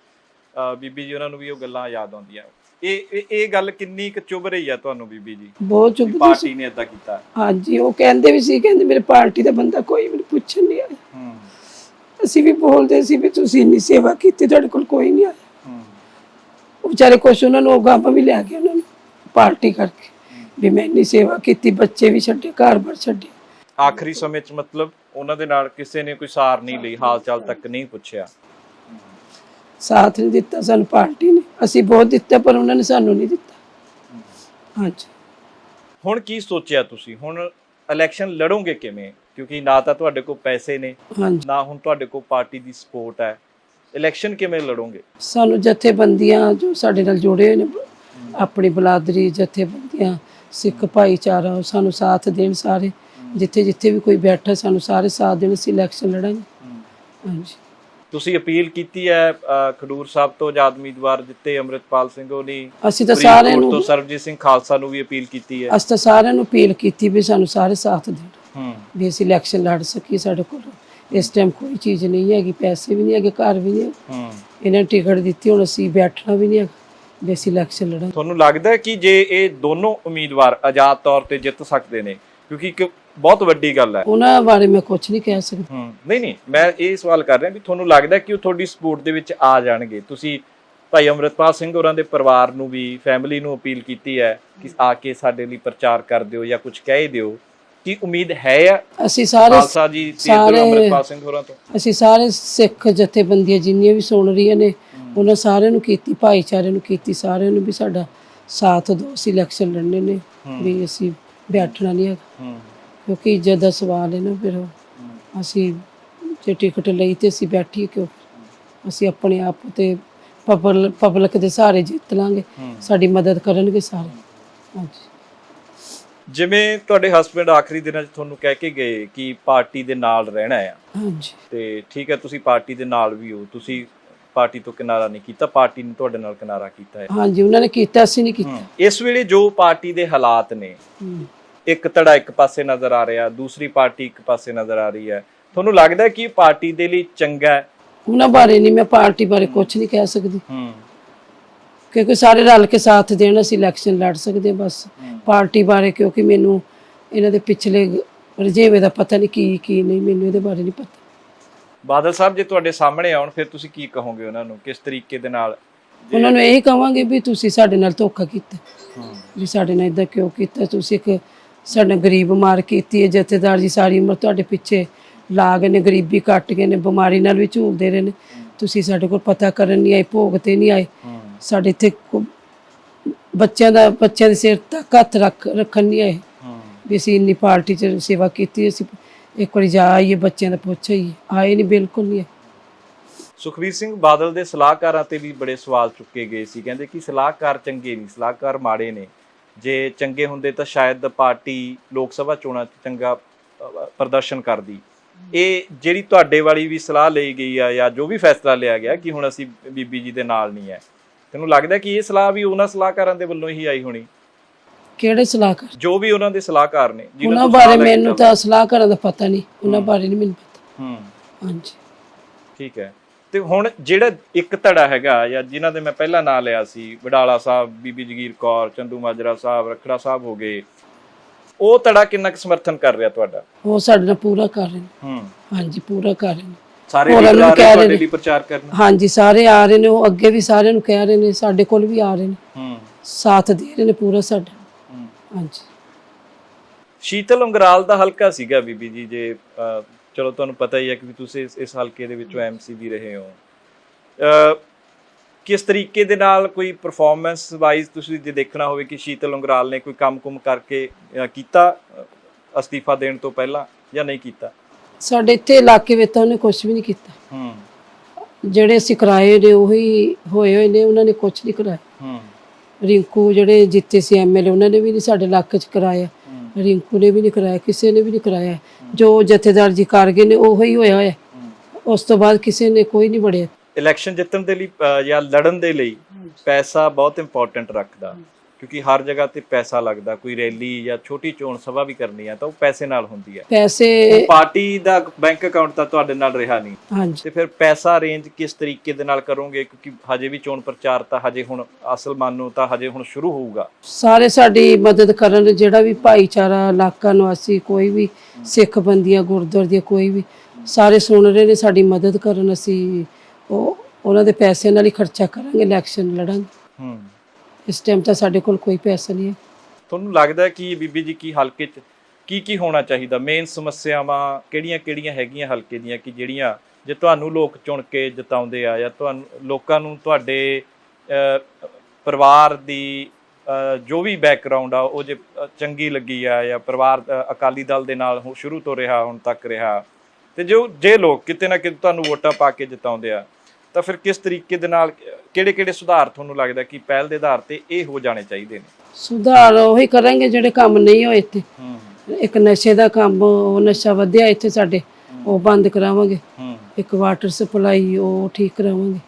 ਬੀਬੀ ਜੀ, ਉਹਨਾਂ ਨੂੰ ਵੀ ਉਹ ਗੱਲਾਂ ਯਾਦ ਆਉਂਦੀਆਂ। ਇਹ ਇਹ- ਇਹ ਗੱਲ ਕਿੰਨੀ ਕੁ ਚੁਭ ਰਹੀ ਆ ਤੁਹਾਨੂੰ ਬੀਬੀ ਜੀ? ਬਹੁਤ ਵੀ ਚੁੱਪ ਪਾਰਟੀ ਨੇ ਇਦਾਂ ਕੀਤਾ। ਹਾਂਜੀ ਉਹ ਕਹਿੰਦੇ ਵੀ ਸੀ ਕਹਿੰਦੇ ਮੇਰੇ ਪਾਰਟੀ ਦਾ ਬੰਦਾ ਕੋਈ ਮੈਨੂੰ ਪੁੱਛਣ ਨਹੀਂ ਆਇਆ। ਹੂੰ। ਅਸੀਂ ਵੀ ਬੋਲਦੇ ਸੀ ਵੀ ਤੁਸੀਂ ਇੰਨੀ ਸੇਵਾ ਕੀਤੀ ਤੁਹਾਡੇ ਕੋਲ ਕੋਈ ਨਹੀਂ ਆਇਆ। ਹੂੰ। ਉਹ ਵਿਚਾਰੇ ਕੁਛ ਉਹਨਾਂ ਨੂੰ ਗਾਂਪਾ ਵੀ ਲੈ ਗਿਆ ਉਹਨਾਂ ਨੂੰ ਪਾਰਟੀ ਕਰਕੇ। ਵੀ ਮੈਂ ਇੰਨੀ ਸੇਵਾ ਕੀਤੀ ਬੱਚੇ ਵੀ ਛੱਡੇ ਘਰ-ਬਾਰ ਛੱਡੇ। ਆਖਰੀ ਸਮੇਂ 'ਚ ਮਤਲਬ ਉਹਨਾਂ ਦੇ ਨਾਲ ਕਿਸੇ ਨੇ ਕੋਈ ਸਾਰ ਨਹੀਂ ਲਈ ਹਾਲ ਚਾਲ ਤੱਕ ਨਹੀਂ ਪੁੱਛਿਆ। ਸਾਥ ਨਹੀਂ ਦਿੱਤਾ ਸਾਨੂੰ ਪਾਰਟੀ ਨੇ ਅਸੀਂ ਬਹੁਤ ਦਿੱਤਾ ਪਰ ਉਹਨਾਂ ਨੇ ਸਾਨੂੰ ਨਹੀਂ ਦਿੱਤਾ। ਹਾਂਜੀ। ਹੁਣ ਕੀ ਸੋਚਿਆ ਤੁਸੀਂ? ਹੁਣ ਇਲੈਕਸ਼ਨ ਲੜੋਗੇ ਕਿਵੇਂ? ਕਿਉਂਕਿ ਨਾ ਤਾਂ ਤੁਹਾਡੇ ਕੋਲ ਪੈਸੇ ਨੇ ਨਾ ਹੁਣ ਤੁਹਾਡੇ ਕੋਲ ਪਾਰਟੀ ਦੀ ਸਪੋਰਟ ਹੈ। ਇਲੈਕਸ਼ਨ ਕਿਵੇਂ ਲੜੋਗੇ? ਸਾਨੂੰ ਜਥੇਬੰਦੀਆਂ ਜੋ ਸਾਡੇ ਨਾਲ ਜੁੜੇ ਹੋਏ ਨੇ ਆਪਣੀ ਬਲਾਦਰੀ ਜਥੇਬੰਦੀਆਂ ਸਿੱਖ ਭਾਈਚਾਰਾ ਸਾਨੂੰ ਸਾਥ ਦੇਣ ਸਾਰੇ। ਜਿੱਥੇ ਜਿੱਥੇ ਵੀ ਕੋਈ ਬੈਠਾ ਸਾਨੂੰ ਸਾਰੇ ਸਾਥ ਦੇਣ ਅਸੀਂ ਇਲੈਕਸ਼ਨ ਲੜਾਂਗੇ। ਹਾਂਜੀ। ਤੁਸੀਂ ਅਪੀਲ ਕੀਤੀ ਹੈ ਖਡੂਰ ਸਾਹਿਬ ਤੋਂ ਆਜ਼ਾਦ ਉਮੀਦਵਾਰ ਜਿੱਤੇ ਅੰਮ੍ਰਿਤਪਾਲ ਸਿੰਘ ਹੋਣੀ ਅਸੀਂ ਤਾਂ ਸਾਰਿਆਂ ਨੂੰ ਤੋਂ ਸਰਬਜੀਤ ਸਿੰਘ ਖਾਲਸਾ ਨੂੰ ਵੀ ਅਪੀਲ ਕੀਤੀ ਹੈ। ਅਸੀਂ ਤਾਂ ਸਾਰਿਆਂ ਨੂੰ ਅਪੀਲ ਕੀਤੀ ਵੀ ਸਾਨੂੰ ਸਾਰੇ ਸਾਥ ਦੇਣ। ਹੂੰ। ਵੀ ਅਸੀਂ ਇਲੈਕਸ਼ਨ ਲੜ ਸਕੀਏ ਸਾਡੇ ਕੋਲ। ਇਸ ਟਾਈਮ ਕੋਈ ਚੀਜ਼ ਨਹੀਂ ਹੈਗੀ ਪੈਸੇ ਵੀ ਨਹੀਂ ਹੈਗੇ ਘਰ ਵੀ ਨਹੀਂ। ਹੂੰ। ਇਹਨਾਂ ਨੇ ਟਿਕਟ ਦਿੱਤੀ ਹੁਣ ਅਸੀਂ ਬੈਠਣਾ ਵੀ ਨਹੀਂ ਹੈਗਾ ਵੀ ਅਸੀਂ ਇਲੈਕਸ਼ਨ ਲੜਾਂਗੇ। ਤੁਹਾਨੂੰ ਲੱਗਦਾ ਹੈ ਕਿ ਜੇ ਇਹ ਦੋਨੋਂ ਉਮੀਦਵਾਰ ਆਜ਼ਾਦ ਤੌਰ ਤੇ ਜਿੱਤ ਸਕਦੇ ਨੇ ਕਿਉਂਕਿ ਬਹੁਤ ਵੱਡੀ ਗੱਲ ਹੈ। ਉਹਨਾਂ ਬਾਰੇ ਮੈਂ ਕੁਝ ਨਹੀਂ ਕਹਿ ਸਕਦੀ। ਹੂੰ ਨਹੀਂ ਨਹੀਂ ਮੈਂ ਇਹ ਸਵਾਲ ਕਰ ਰਿਹਾ ਵੀ ਤੁਹਾਨੂੰ ਲੱਗਦਾ ਕਿ ਉਹ ਤੁਹਾਡੀ ਸਪੋਰਟ ਦੇ ਵਿੱਚ ਆ ਜਾਣਗੇ? ਤੁਸੀਂ ਭਾਈ ਅਮਰਿਤਪਾਲ ਸਿੰਘ ਹੋਰਾਂ ਦੇ ਪਰਿਵਾਰ ਨੂੰ ਵੀ ਫੈਮਿਲੀ ਨੂੰ ਅਪੀਲ ਕੀਤੀ ਹੈ ਕਿ ਆ ਕੇ ਸਾਡੇ ਲਈ ਪ੍ਰਚਾਰ ਕਰ ਦਿਓ ਜਾਂ ਕੁਝ ਕਹਿ ਦਿਓ? ਕੀ ਉਮੀਦ ਹੈ ਆ ਅਸੀਂ ਸਾਰੇ ਖਾਲਸਾ ਜੀ ਤੇ ਸਾਰੇ- ਅਮਰਿਤਪਾਲ ਸਿੰਘ ਹੋਰਾਂ ਤੋਂ? ਅਸੀਂ ਸਾਰੇ ਸਿੱਖ ਜਥੇਬੰਦੀਆਂ ਜਿੰਨੀਆਂ ਵੀ ਸੁਣ ਰਹੀਆਂ ਨੇ ਉਹਨਾਂ ਸਾਰਿਆਂ ਨੂੰ ਕੀਤੀ ਭਾਈਚਾਰੇ ਨੂੰ ਕੀਤੀ ਸਾਰਿਆਂ ਨੂੰ ਵੀ ਸਾਡਾ ਸਾਥ ਦਿਓ। ਅਸੀਂ ਇਲੈਕਸ਼ਨ ਲੜਨੇ ਨੇ ਵੀ ਅਸੀਂ ਬੈਠਣਾ ਨਹੀਂ ਹੂੰ। ਕਿਉਂਕਿ ਇੱਜ਼ਤ ਦਾ ਸਵਾਲ ਹੈ ਨਾ ਫਿਰ ਉਹ। ਅਸੀਂ ਜੇ ਟਿਕਟ ਲਈ ਤੇ ਅਸੀਂ ਬੈਠੀਏ ਕਿਉਂ? ਅਸੀਂ ਆਪਣੇ ਆਪ ਤੇ ਪਬਲਿਕ ਦੇ ਸਹਾਰੇ ਜਿੱਤ ਲਾਂਗੇ। ਸਾਡੀ ਮਦਦ ਕਰਨਗੇ ਸਾਰੇ। ਹਾਂਜੀ। ਜਿਵੇਂ ਤੁਹਾਡੇ ਹਸਬੰਡ ਆਖਰੀ ਦਿਨਾਂ 'ਚ ਤੁਹਾਨੂੰ ਕਹਿ ਕੇ ਗਏ ਕਿ ਪਾਰਟੀ ਦੇ ਨਾਲ ਰਹਿਣਾ ਆ। ਹਾਂਜੀ। ਤੇ ਠੀਕ ਹੈ ਤੁਸੀਂ ਪਾਰਟੀ ਦੇ ਨਾਲ ਵੀ ਹੋ। ਤੁਸੀਂ ਪਾਰਟੀ ਤੋਂ ਕਿਨਾਰਾ ਨਹੀਂ ਕੀਤਾ ਪਾਰਟੀ ਨੇ ਤੁਹਾਡੇ ਨਾਲ ਕਿਨਾਰਾ ਕੀਤਾ ਹੈ। ਹਾਂਜੀ ਉਹਨਾਂ ਨੇ ਕੀਤਾ ਅਸੀਂ ਨਹੀਂ ਕੀਤਾ। ਇਸ ਵੇਲੇ ਜੋ ਪਾਰਟੀ ਦੇ ਹਾਲਾਤ ਨੇ। ਇੱਕ ਧੜਾ ਇੱਕ ਪਾਸੇ ਨਜ਼ਰ ਆ ਰਿਹਾ ਦੂਸਰੀ ਪਾਰਟੀ ਇੱਕ ਪਾਸੇ ਨਜ਼ਰ ਆ ਰਹੀ ਹੈ। ਤੁਹਾਨੂੰ ਲੱਗਦਾ ਹੈ ਕਿ ਇਹ ਪਾਰਟੀ ਦੇ ਲਈ ਚੰਗਾ ਹੈ? ਉਹਨਾਂ ਬਾਰੇ ਨਹੀਂ ਮੈਂ ਪਾਰਟੀ ਬਾਰੇ ਕੁਝ ਨਹੀਂ ਕਹਿ ਸਕਦੀ। ਹੂੰ। ਕਿਉਂਕਿ ਸਾਰੇ ਰਲ ਕੇ ਸਾਥ ਦੇਣ ਅਸੀਂ ਇਲੈਕਸ਼ਨ ਲੜ ਸਕਦੇ ਹਾਂ ਬਸ। ਪਾਰਟੀ ਬਾਰੇ ਕਿਉਂਕਿ ਮੈਨੂੰ ਇਹਨਾਂ ਦੇ ਪਿਛਲੇ ਰਜੇਵੇ ਦਾ ਪਤਾ ਨਹੀਂ ਕੀ ਕੀ ਨਹੀਂ ਮੈਨੂੰ ਇਹਦੇ ਬਾਰੇ ਨਹੀਂ ਪਤਾ। ਬਾਦਲ ਸਾਹਿਬ ਜੇ ਤੁਹਾਡੇ ਸਾਹਮਣੇ ਆਉਣ ਫਿਰ ਤੁਸੀਂ ਕੀ ਕਹੋਗੇ ਉਹਨਾਂ ਨੂੰ? ਕਿਸ ਤਰੀਕੇ ਦੇ ਨਾਲ? ਉਹਨਾਂ ਨੂੰ ਇਹ ਕਵਾਂਗੇ ਵੀ ਤੁਸੀਂ ਸਾਡੇ ਨਾਲ ਧੋਖਾ ਕੀਤਾ। ਹੂੰ। ਵੀ ਸਾਡੇ ਨਾਲ ਇਦਾਂ ਕਿਉਂ ਕੀਤਾ? ਤੁਸੀਂ ਇੱਕ ਸਾਡਾ ਗਰੀਬ ਮਾਰ ਕੀਤੀ ਹੈ ਜਥੇਦਾਰ ਜੀ ਸਾਰੀ ਉਮਰ ਤੁਹਾਡੇ ਪਿੱਛੇ ਲਾ ਗਏ ਨੇ ਗਰੀਬੀ ਕੱਟ ਗਏ ਨੇ ਬਿਮਾਰੀ ਨਾਲ ਵੀ ਝੂਲਦੇ ਰਹੇ ਨੇ। ਤੁਸੀਂ ਸਾਡੇ ਕੋਲ ਪਤਾ ਕਰਨ ਨਹੀਂ ਆਏ ਭੋਗ ਤੇ ਨਹੀਂ ਆਏ। ਸਾਡੇ ਇੱਥੇ ਬੱਚਿਆਂ ਦਾ ਬੱਚਿਆਂ ਦੇ ਸਿਰ ਤੱਕ ਹੱਥ ਰੱਖ ਰੱਖਣ ਨਹੀਂ ਆਏ। ਵੀ ਅਸੀਂ ਇੰਨੀ ਪਾਰਟੀ 'ਚ ਸੇਵਾ ਕੀਤੀ ਅਸੀਂ ਇੱਕ ਵਾਰੀ ਜਾ ਆਈਏ ਬੱਚਿਆਂ ਦਾ ਪੁੱਛ ਆਈਏ। ਆਏ ਨਹੀਂ ਬਿਲਕੁਲ ਨਹੀਂ ਸੁਖਵੀਰ ਸਿੰਘ ਬਾਦਲ ਦੇ ਸਲਾਹਕਾਰਾਂ ਤੇ ਵੀ ਬੜੇ ਸਵਾਲ ਚੁੱਕੇ ਗਏ ਸੀ। ਕਹਿੰਦੇ ਕਿ ਸਲਾਹਕਾਰ ਚੰਗੇ ਨਹੀਂ ਸਲਾਹਕਾਰ ਮਾੜੇ ਨੇ। ਜੇ ਚੰਗੇ ਹੁੰਦੇ ਤਾਂ ਸ਼ਾਇਦ ਪਾਰਟੀ ਲੋਕ ਸਭਾ ਚੋਣਾਂ 'ਚ ਚੰਗਾ ਪ੍ਰਦਰਸ਼ਨ ਕਰਦੀ। ਇਹ ਜਿਹੜੀ ਤੁਹਾਡੇ ਵਾਲੀ ਵੀ ਸਲਾਹ ਲਈ ਗਈ ਆ ਜਾਂ ਜੋ ਵੀ ਫੈਸਲਾ ਲਿਆ ਗਿਆ ਕਿ ਹੁਣ ਅਸੀਂ ਬੀਬੀ ਜੀ ਦੇ ਨਾਲ ਨਹੀਂ ਹੈ ਤੈਨੂੰ ਲੱਗਦਾ ਕਿ ਇਹ ਸਲਾਹ ਵੀ ਉਹਨਾਂ ਸਲਾਹਕਾਰਾਂ ਦੇ ਵੱਲੋਂ ਹੀ ਆਈ ਹੋਣੀ? ਕਿਹੜੇ ਸਲਾਹਕਾਰ? ਜੋ ਵੀ ਉਹਨਾਂ ਦੇ ਸਲਾਹਕਾਰ ਨੇ ਉਹਨਾਂ ਬਾਰੇ ਮੈਨੂੰ ਤਾਂ ਸਲਾਹਕਾਰਾਂ ਦਾ ਪਤਾ ਨਹੀਂ ਉਹਨਾਂ ਬਾਰੇ ਨਹੀਂ ਮੈਨੂੰ ਪਤਾ। ਹੂੰ। ਹਾਂਜੀ। ਠੀਕ ਹੈ ਤੇ ਹੁਣ ਜਿਹੜਾ ਇੱਕ ਧੜਾ ਹੈਗਾ ਜਾਂ ਜਿਨ੍ਹਾਂ ਦੇ ਮੈਂ ਪਹਿਲਾਂ ਨਾਂ ਲਿਆ ਸੀ ਵਡਾਲਾ ਸਾਹਿਬ ਬੀਬੀ ਜਗੀਰ ਕੌਰ ਚੰਦੂ ਮਾਜਰਾ ਸਾਹਿਬ ਰਖੜਾ ਸਾਹਿਬ ਹੋ ਗਏ ਉਹ ਧੜਾ ਕਿੰਨਾ ਕੁ ਸਮਰਥਨ ਕਰ ਰਿਹਾ ਤੁਹਾਡਾ? ਉਹ ਸਾਡੇ ਨਾਲ ਪੂਰਾ ਕਰ ਰਹੇ ਨੇ। ਹੂੰ। ਹਾਂਜੀ ਪੂਰਾ ਕਰ ਰਹੇ ਨੇ। ਸਾਰੇ ਉਹਨਾਂ ਨੂੰ ਕਹਿ ਰਹੇ ਨੇ। ਪ੍ਰਚਾਰ ਕਰਨ? ਹਾਂਜੀ ਸਾਰੇ ਆ ਰਹੇ ਨੇ ਉਹ ਅੱਗੇ ਵੀ ਸਾਰਿਆਂ ਨੂੰ ਕਹਿ ਰਹੇ ਨੇ ਸਾਡੇ ਕੋਲ ਵੀ ਆ ਰਹੇ ਨੇ। ਹੂੰ। ਸਾਥ ਦੇ ਰਹੇ ਨੇ ਪੂਰਾ ਸਾਡਾ। ਹੂੰ। ਹਾਂਜੀ। ਸ਼ੀਤਲ ਉਂਗਰਾਲ ਦਾ ਹਲਕਾ ਸੀਗਾ ਬੀਬੀ ਜੀ ਜੇ ਚਲੋ ਤੁਹਾਨੂੰ ਪਤਾ ਹੀ ਹੈ ਕਿ ਤੁਸੀਂ ਇਸ- ਇਸ ਹਲਕੇ ਦੇ ਵਿੱਚੋਂ ਐਮਸੀ ਵੀ ਰਹੇ ਹੋ। ਕਿਸ ਤਰੀਕੇ ਦੇ ਨਾਲ ਕੋਈ ਪਰਫਾਰਮੈਂਸ ਵਾਈਜ਼ ਤੁਸੀਂ ਜੇ ਦੇਖਣਾ ਹੋਵੇ ਕਿ ਸ਼ੀਤਲ ਉਂਗਰਾਲ ਨੇ ਕੋਈ ਕੰਮ-ਕੁਮ ਕਰਕੇ ਕੀਤਾ ਅਸਤੀਫਾ ਦੇਣ ਤੋਂ ਪਹਿਲਾਂ ਜਾਂ ਨਹੀਂ ਕੀਤਾ? ਸਾਡੇ ਇੱਥੇ ਇਲਾਕੇ ਵਿੱਚ ਤਾਂ ਉਹਨੇ ਕੁਝ ਵੀ ਨਹੀਂ ਕੀਤਾ। ਹੂੰ। ਜਿਹੜੇ ਅਸੀਂ ਕਰਾਏ ਨੇ ਉਹੀ ਹੋਏ ਹੋਏ ਨੇ ਉਹਨਾਂ ਨੇ ਕੁਝ ਨਹੀਂ ਕਰਾਇਆ। ਹੂੰ। ਰਿੰਕੂ ਜਿਹੜੇ ਜਿੱਤੇ ਸੀ ਐਮਐਲਏ ਉਹਨਾਂ ਨੇ ਵੀ ਨਹੀਂ ਸਾਡੇ ਇਲਾਕੇ 'ਚ ਕਰਾਇਆ। ਹੂੰ। ਰਿੰਕੂ ਨੇ ਵੀ ਨਹੀਂ ਕਰਾਇਆ ਕਿਸੇ ਨੇ ਵੀ ਨਹੀਂ ਕਰਾਇਆ। ਜੋ ਜਥੇਦਾਰ ਜੀ ਕਰ ਗਏ ਨੇ ਉਹੀ ਹੀ ਹੋਇਆ ਹੋਇਆ। ਉਸ ਤੋਂ ਬਾਅਦ ਕਿਸੇ ਨੇ ਕੋਈ ਨਹੀਂ ਵੜਿਆ। ਇਲੈਕਸ਼ਨ ਜਿੱਤਣ ਦੇ ਲਈ ਅਹ, ਜਾਂ ਲੜਨ ਦੇ ਲਈ ਪੈਸਾ ਬਹੁਤ ਇੰਪੋਰਟੈਂਟ ਰੱਖਦਾ। ਕਿਉਂਕਿ ਹਰ ਜਗ੍ਹਾ ਤੇ ਪੈਸਾ ਲੱਗਦਾ ਕੋਈ ਰੈਲੀ ਜਾਂ ਛੋਟੀ ਚੋਣ ਸਭਾ ਵੀ ਕਰਨੀ ਆ ਤਾਂ ਉਹ ਪੈਸੇ ਨਾਲ ਹੁੰਦੀ ਹੈ ਪੈਸੇ ਪਾਰਟੀ ਦਾ ਬੈਂਕ ਅਕਾਊਂਟ ਤਾਂ ਤੁਹਾਡੇ ਨਾਲ ਰਿਹਾ ਨਹੀਂ। ਹਾਂਜੀ। ਤੇ ਫਿਰ ਪੈਸਾ ਅਰੇਂਜ ਕਿਸ ਤਰੀਕੇ ਦੇ ਨਾਲ ਕਰੋਗੇ? ਕਿਉਂਕਿ ਹਜੇ ਵੀ ਚੋਣ ਪ੍ਰਚਾਰ ਤਾਂ ਹਜੇ ਹੁਣ ਅਸਲ ਮੰਨੋ ਤਾਂ ਹਜੇ ਹੁਣ ਸ਼ੁਰੂ ਹੋਊਗਾ। ਸਾਰੇ ਸਾਡੀ ਮਦਦ ਕਰਨ ਜਿਹੜਾ ਵੀ ਭਾਈਚਾਰਾ ਇਲਾਕਾ ਨਿਵਾਸੀ ਕੋਈ ਵੀ ਸਿੱਖ ਬੰਦੀਆਂ ਗੁਰਦੁਆਰੇ ਦੀਆਂ ਕੋਈ ਵੀ ਸਾਰੇ ਸੁਣ ਰਹੇ ਨੇ ਸਾਡੀ ਮਦਦ ਕਰਨ ਅਸੀਂ ਉਹ ਉਹਨਾਂ ਦੇ ਪੈਸੇ ਨਾਲ ਹੀ ਖਰਚਾ ਕਰਾਂਗੇ ਇਲੈਕਸ਼ਨ ਲੜਾਂਗੇ। ਹੂੰ। ਇਸ ਟਾਈਮ ਤਾਂ ਸਾਡੇ ਕੋਲ ਕੋਈ ਪੈਸਾ ਨਹੀਂ ਹੈ। ਤੁਹਾਨੂੰ ਲੱਗਦਾ ਹੈ ਕਿ ਬੀਬੀ ਜੀ ਕੀ ਹਲਕੇ 'ਚ ਕੀ ਕੀ ਹੋਣਾ ਚਾਹੀਦਾ? ਮੇਨ ਸਮੱਸਿਆਵਾਂ ਕਿਹੜੀਆਂ-ਕਿਹੜੀਆਂ ਹੈਗੀਆਂ ਹਲਕੇ ਦੀਆਂ ਕਿ ਜਿਹੜੀਆਂ ਜੇ ਤੁਹਾਨੂੰ ਲੋਕ ਚੁਣ ਕੇ ਜਿਤਾਉਂਦੇ ਆ ਜਾਂ ਤੁਹਾਨੂੰ ਲੋਕਾਂ ਨੂੰ ਤੁਹਾਡੇ ਪਰਿਵਾਰ ਦੀ ਜੋ ਵੀ ਬੈਕਗ੍ਰਾਉਂਡ ਆ, ਉਹ ਜੇ ਚੰਗੀ ਲੱਗੀ ਆ ਜਾਂ ਪਰਿਵਾਰ ਅਕਾਲੀ ਦਲ ਦੇ ਨਾਲ ਸ਼ੁਰੂ ਤੋਂ ਰਿਹਾ, ਹੁਣ ਤੱਕ ਰਿਹਾ, ਤੇ ਜੋ, ਜੇ ਲੋਕ ਕਿਤੇ ਨਾ ਕਿਤੇ ਤੁਹਾਨੂੰ ਵੋਟਾਂ ਪਾ ਕੇ ਜਿਤਾਉਂਦੇ ਆ ਤਾਂ ਫਿਰ ਕਿਸ ਤਰੀਕੇ ਦੇ ਨਾਲ ਕਿਹੜੇ-ਕਿਹੜੇ ਸੁਧਾਰ ਤੁਹਾਨੂੰ ਲੱਗਦਾ ਕਿ ਪਹਿਲ ਦੇ ਆਧਾਰ ਤੇ ਇਹ ਹੋ ਜਾਣੇ ਚਾਹੀਦੇ ਨੇ? ਸੁਧਾਰ ਉਹੀ ਕਰਾਂਗੇ ਜਿਹੜੇ ਕੰਮ ਨਹੀਂ ਹੋਏ ਇੱਥੇ। ਇੱਕ ਨਸ਼ੇ ਦਾ ਕੰਮ ਉਹ ਨਸ਼ਾ ਵਧਿਆ ਇੱਥੇ ਸਾਡੇ ਉਹ ਬੰਦ ਕਰਾਵਾਂਗੇ। ਇੱਕ ਵਾਟਰ ਸਪਲਾਈ ਉਹ ਠੀਕ ਕਰਾਵਾਂਗੇ।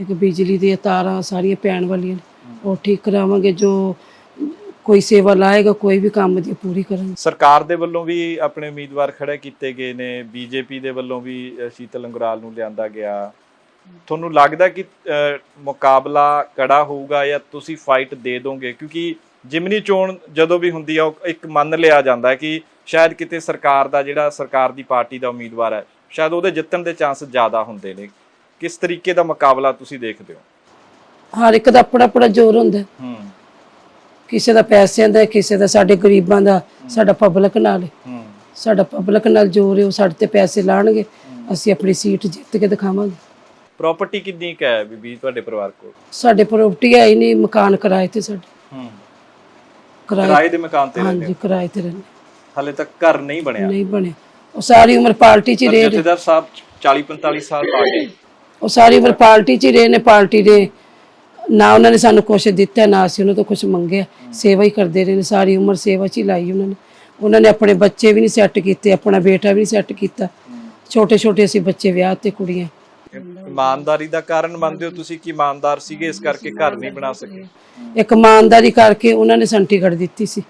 ਇੱਕ ਬਿਜਲੀ ਦੀਆਂ ਤਾਰਾਂ ਸਾਰੀਆਂ ਪੈਣ ਵਾਲੀਆਂ ਉਹ ਠੀਕ ਕਰਾਵਾਂਗੇ ਜੋ ਕੋਈ ਸੇਵਾ ਲਾਏਗਾ ਕੋਈ ਵੀ ਕੰਮ ਦੀ ਪੂਰੀ ਕਰਾਂਗੇ। ਸਰਕਾਰ ਦੇ ਵੱਲੋਂ ਵੀ ਆਪਣੇ ਉਮੀਦਵਾਰ ਖੜੇ ਕੀਤੇ ਗਏ ਨੇ ਬੀਜੇਪੀ ਦੇ ਵੱਲੋਂ ਵੀ ਸ਼ੀਤਲ ਅੰਗਰਾਲ ਨੂੰ ਲਿਆਂਦਾ ਗਿਆ। ਤੁਹਾਨੂੰ ਲੱਗਦਾ ਕਿ ਮੁਕਾਬਲਾ ਕੜਾ ਹੋਊਗਾ ਜਾਂ ਤੁਸੀਂ ਫਾਈਟ ਦੇ ਦੋਗੇ? ਕਿਉਂਕਿ ਜਿਮਨੀ ਚੋਣ ਜਦੋਂ ਵੀ ਹੁੰਦੀ ਆ ਉਹ ਇੱਕ ਮੰਨ ਲਿਆ ਜਾਂਦਾ ਹੈ ਕਿ ਸ਼ਾਇਦ ਕਿਤੇ ਸਰਕਾਰ ਦਾ ਜਿਹੜਾ ਸਰਕਾਰ ਦੀ ਪਾਰਟੀ ਦਾ ਉਮੀਦਵਾਰ ਹੈ ਸ਼ਾਇਦ ਉਹਦੇ ਜਿੱਤਣ ਦੇ ਚਾਂਸ ਜ਼ਿਆਦਾ ਹੁੰਦੇ ਨੇ। ਕਿਸ ਤਰੀਕੇ ਦਾ ਮੁਕਾਬਲਾ ਤੁਸੀਂ ਦੇਖਦੇ ਹੋ? ਹਰ ਇੱਕ ਦਾ ਆਪਣਾ ਆਪਣਾ ਜ਼ੋਰ ਹੁੰਦਾ ਹੈ। ਕਿਸੇ ਦਾ ਪੈਸਿਆਂ ਦਾ ਕਿਸੇ ਦਾ ਸਾਡੇ ਗਰੀਬਾਂ ਦਾ ਸਾਡਾ ਪਬਲਿਕ ਨਾਲ। ਹੂੰ। ਸਾਡਾ ਪਬਲਿਕ ਨਾਲ ਜ਼ੋਰ ਹੈ ਉਹ ਸਾਡੇ ਤੇ ਪੈਸੇ ਲਾਣਗੇ। ਅਸੀਂ ਆਪਣੀ ਸੀਟ ਜਿੱਤ ਕੇ ਦਿਖਾਵਾਂਗੇ। ਪ੍ਰਾਪਰਟੀ ਕਿੰਨੀ ਕੁ ਹੈ ਬੀਬੀ ਤੁਹਾਡੇ ਪਰਿਵਾਰ ਕੋਲ? ਸਾਡੇ ਪ੍ਰਾਪਰਟੀ ਹੈ ਹੀ ਨਹੀਂ ਮਕਾਨ ਕਿਰਾਏ ਤੇ ਸਾਡੇ। ਹੂੰ। ਕਿਰਾਏ ਦੇ ਮਕਾਨ ਤੇ ਰਹਿੰਦੇ ਹਾਂਜੀ ਕਿਰਾਏ ਤੇ ਰਹਿੰਦੇ। ਹਾਲੇ ਤੱਕ ਘਰ ਨਹੀਂ ਬਣਿਆ? ਨਹੀਂ ਬਣਿਆ। ਉਹ ਸਾਰੀ ਉਮਰ ਪਾਰਟੀ 'ਚ ਹੀ ਰਹੇ ਨੇ। ਜਥੇਦਾਰ ਸਾਹਿਬ 40 45 ਸਾਲ ਪਾਰਟੀ। ਉਹ ਸਾਰੀ ਉਮਰ ਪਾਰਟੀ 'ਚ ਹੀ ਰਹੇ ਨੇ ਪਾਰਟੀ ਦੇ। ਨਾ ਉਹਨਾਂ ਨੇ ਸਾਨੂੰ ਕੁਛ ਦਿੱਤਾ ਨਾ ਅਸੀਂ ਉਹਨਾਂ ਤੋਂ ਕੁਛ ਮੰਗਿਆ। ਸੇਵਾ ਹੀ ਕਰਦੇ ਰਹੇ ਨੇ ਸਾਰੀ ਉਮਰ ਸੇਵਾ 'ਚ ਹੀ ਲਾਈ ਉਹਨਾਂ ਨੇ। ਉਹਨਾਂ ਨੇ ਆਪਣੇ ਬੱਚੇ ਵੀ ਨਹੀਂ ਸੈੱਟ ਕੀਤੇ ਆਪਣਾ ਬੇਟਾ ਵੀ ਨਹੀਂ ਸੈੱਟ ਕੀਤਾ। ਛੋਟੇ ਛੋਟੇ ਅਸੀਂ ਬੱਚੇ ਵਿਆਹ ਤੇ ਕੁੜੀਆਂ। ਇਮਾਨਦਾਰੀ ਦਾ ਕਾਰਨ ਮੰਨਦੇ ਹੋ ਤੁਸੀਂ ਕਿ ਇਮਾਨਦਾਰ ਸੀਗੇ ਇਸ ਕਰਕੇ ਘਰ ਨਹੀਂ ਬਣਾ ਸਕੇ? ਇੱਕ ਇਮਾਨਦਾਰੀ ਕਰਕੇ ਉਹਨਾਂ ਨੇ ਸਾਨੂੰ ਟਿਕਟ ਦਿੱਤੀ ਸੀ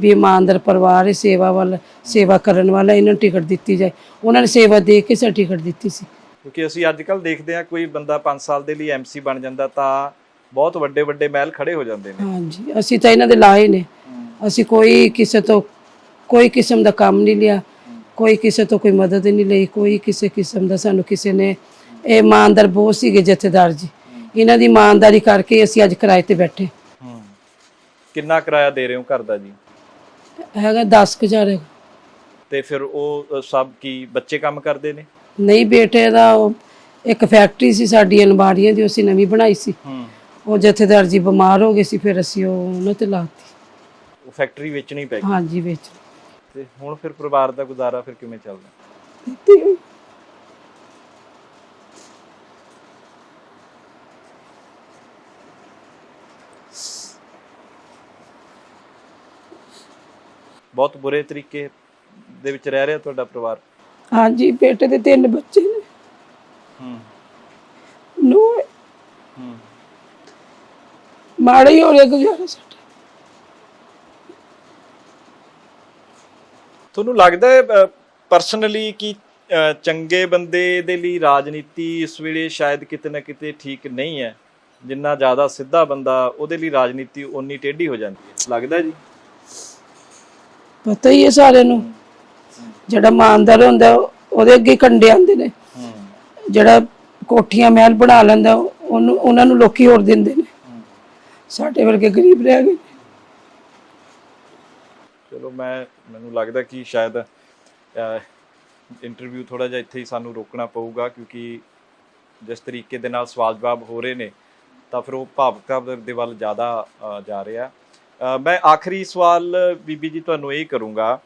ਵੀ ਇਮਾਨਦਾਰ ਪਰਿਵਾਰ ਹੈ ਸੇਵਾ ਵੱਲ ਸੇਵਾ ਕਰਨ ਵਾਲਾ ਇਹਨਾਂ ਨੂੰ ਟਿਕਟ ਦਿੱਤੀ ਜਾਏ। ਉਹਨਾਂ ਨੇ ਸੇਵਾ ਦੇ ਕੇ ਸਾਨੂੰ ਟਿਕਟ ਦਿੱਤੀ ਸੀ। ਕਿਉਂਕਿ ਅਸੀਂ ਅੱਜ ਕੱਲ ਦੇਖਦੇ ਹਾਂ ਕੋਈ ਬੰਦਾ 5 ਸਾਲ ਦੇ ਲਈ ਐਮਸੀ ਬਣ ਜਾਂਦਾ ਤਾਂ ਬਹੁਤ ਵੱਡੇ ਵੱਡੇ ਮਹਿਲ ਖੜੇ ਹੋ ਜਾਂਦੇ ਨੇ। ਹਾਂਜੀ ਅਸੀਂ ਤਾਂ ਇਹਨਾਂ ਦੇ ਲਾਏ ਨੇ। ਅਸੀਂ ਕੋਈ ਕਿਸੇ ਤੋਂ ਕੋਈ ਕਿਸਮ ਦਾ ਕੰਮ ਨਹੀਂ ਲਿਆ। ਕੋਈ ਕਿਸੇ ਤੋਂ ਕੋਈ ਮਦਦ ਨਹੀਂ ਲਈ। ਕੋਈ ਕਿਸੇ ਕਿਸਮ ਦਾ ਸਾਨੂੰ ਕਿਸੇ ਨੇ ਇਹ ਇਮਾਨਦਾਰ ਬਹੁਤ ਸੀਗੇ ਜਥੇਦਾਰ ਜੀ। ਇਹਨਾਂ ਦੀ ਇਮਾਨਦਾਰੀ ਕਰਕੇ ਅਸੀਂ ਅੱਜ ਕਿਰਾਏ ਤੇ ਬੈਠੇ। ਹੂੰ। ਕਿੰਨਾ ਕਿਰਾਇਆ ਦੇ ਰਹੇ ਹੋ ਘਰ ਦਾ ਜੀ? ਹੈਗਾ 10000 ਹੈਗਾ। ਤੇ ਫਿਰ ਉਹ ਸਭ ਕੀ ਬੱਚੇ ਕੰਮ ਕਰਦੇ ਨੇ? ਨਹੀਂ ਬੇਟੇ ਦਾ ਉਹ ਇੱਕ ਫੈਕਟਰੀ ਸੀ ਸਾਡੀ ਅਲਮਾਰੀਆਂ ਦੀ ਅਸੀਂ ਨਵੀਂ ਬਣਾਈ ਸੀ। ਹੂੰ। ਉਹ ਜਥੇਦਾਰ ਜੀ ਬਿਮਾਰ ਹੋ ਗਏ ਸੀ ਫਿਰ ਅਸੀਂ ਉਹ ਉਹਨਾਂ ਤੇ ਲਾਤੀ। ਉਹ ਫੈਕਟਰੀ ਵੇਚਣੀ ਪੈ ਗਈ? ਹਾਂਜੀ ਵਿੱਚ। ਤੇ ਹੁਣ ਫਿਰ ਪਰਿਵਾਰ ਦਾ ਗੁਜ਼ਾਰਾ ਫਿਰ ਕਿਵੇਂ ਚੱਲਦਾ? ਬਹੁਤ ਬੁਰੇ ਤਰੀਕੇ ਦੇ ਵਿੱਚ ਰਹਿ ਰਿਹਾ ਤੁਹਾਡਾ ਪਰਿਵਾਰ? ਹਾਂਜੀ ਬੇਟੇ ਦੇ ਤਿੰਨ ਬੱਚੇ ਨੇ। ਹੂੰ। ਨੋ ਹੂੰ। ਮਾੜਾ ਹੀ ਰਿਹਾ ਗੁਜ਼ਾਰਾ ਸਾਡਾ। ਤੁਹਾਨੂੰ ਲੱਗਦਾ ਹੈ ਪਰਸਨਲੀ ਕਿ ਅ, ਚੰਗੇ ਬੰਦੇ ਦੇ ਲਈ ਰਾਜਨੀਤੀ ਇਸ ਵੇਲੇ ਸ਼ਾਇਦ ਕਿਤੇ ਨਾ ਕਿਤੇ ਠੀਕ ਨਹੀਂ ਹੈ? ਜਿੰਨਾ ਜ਼ਿਆਦਾ ਸਿੱਧਾ ਬੰਦਾ ਉਹਦੇ ਲਈ ਰਾਜਨੀਤੀ ਓਨੀ ਟੇਢੀ ਹੋ ਜਾਂਦੀ ਹੈ। ਲੱਗਦਾ ਜੀ? ਪਤਾ ਹੀ ਹੈ ਸਾਰਿਆਂ ਨੂੰ। ਜਿਹੜਾ ਇਮਾਨਦਾਰ ਹੁੰਦਾ, ਉਹਦੇ ਅੱਗੇ ਕੰਡੇ ਆਉਂਦੇ ਨੇ। ਜਿਹੜਾ ਕੋਠੀਆਂ ਮਹਿਲ ਬਣਾ ਲੈਂਦਾ, ਉਹਨੂੰ, ਉਹਨਾਂ ਨੂੰ ਲੋਕੀ ਹੋਰ ਦਿੰਦੇ ਨੇ। ਸਾਡੇ ਵਰਗੇ ਗਰੀਬ ਰਹਿ ਗਏ। ਚਲੋ, ਮੈਂ, ਮੈਨੂੰ ਲੱਗਦਾ ਕਿ ਸ਼ਾਇਦ ਇੰਟਰਵਿਊ ਥੋੜਾ ਜਿਹਾ ਇੱਥੇ ਹੀ ਸਾਨੂੰ ਰੋਕਣਾ ਪਊਗਾ, ਕਿਉਂਕਿ ਜਿਸ ਤਰੀਕੇ ਦੇ ਨਾਲ ਸਵਾਲ ਜਵਾਬ ਹੋ ਰਹੇ ਨੇ, ਤਾਂ ਫਿਰ ਉਹ ਭਾਵੁਕਤਾ ਦੇ ਵੱਲ ਜ਼ਿਆਦਾ ਜਾ ਰਿਹਾ। ਮੈਂ ਆਖਰੀ ਸਵਾਲ ਬੀਬੀ ਜੀ ਤੁਹਾਨੂੰ ਇਹ ਕਰੂੰਗਾ।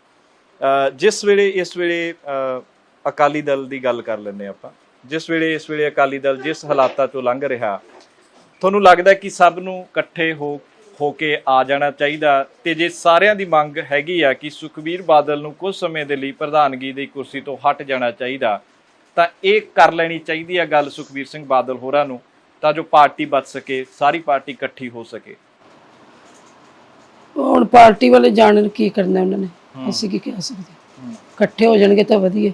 ਅ, ਜਿਸ ਵੇਲੇ ਇਸ ਵੇਲੇ ਅ, ਅਕਾਲੀ ਦਲ ਦੀ ਗੱਲ ਕਰ ਲੈਂਦੇ ਆਪਾਂ। ਜਿਸ ਵੇਲੇ ਇਸ ਵੇਲੇ ਅਕਾਲੀ ਦਲ ਜਿਸ ਹਾਲਾਤਾਂ ਤੋਂ ਲੰਘ ਰਿਹਾ ਤੁਹਾਨੂੰ ਲੱਗਦਾ ਕਿ ਸਭ ਨੂੰ ਇਕੱਠੇ ਹੋ ਹੋ ਕੇ ਆ ਜਾਣਾ ਚਾਹੀਦਾ ਤੇ ਜੇ ਸਾਰਿਆਂ ਦੀ ਮੰਗ ਹੈਗੀ ਆ ਕਿ ਸੁਖਬੀਰ ਬਾਦਲ ਨੂੰ ਕੁਝ ਸਮੇਂ ਦੇ ਲਈ ਪ੍ਰਧਾਨਗੀ ਦੀ ਕੁਰਸੀ ਤੋਂ ਹਟ ਜਾਣਾ ਚਾਹੀਦਾ ਤਾਂ ਇਹ ਕਰ ਲੈਣੀ ਚਾਹੀਦੀ ਆ ਗੱਲ ਸੁਖਬੀਰ ਸਿੰਘ ਬਾਦਲ ਹੋਰਾਂ ਨੂੰ ਤਾਂ ਜੋ ਪਾਰਟੀ ਬਚ ਸਕੇ ਸਾਰੀ ਪਾਰਟੀ ਇਕੱਠੀ ਹੋ ਸਕੇ। ਹੁਣ ਪਾਰਟੀ ਵਾਲੇ ਜਾਣਨ ਕੀ ਕਰਨਾ ਉਹਨਾਂ ਨੇ ਅਸੀਂ ਕੀ ਕਹਿ ਸਕਦੇ ਹਾਂ। ਇਕੱਠੇ ਹੋ ਜਾਣਗੇ ਤਾਂ ਵਧੀਆ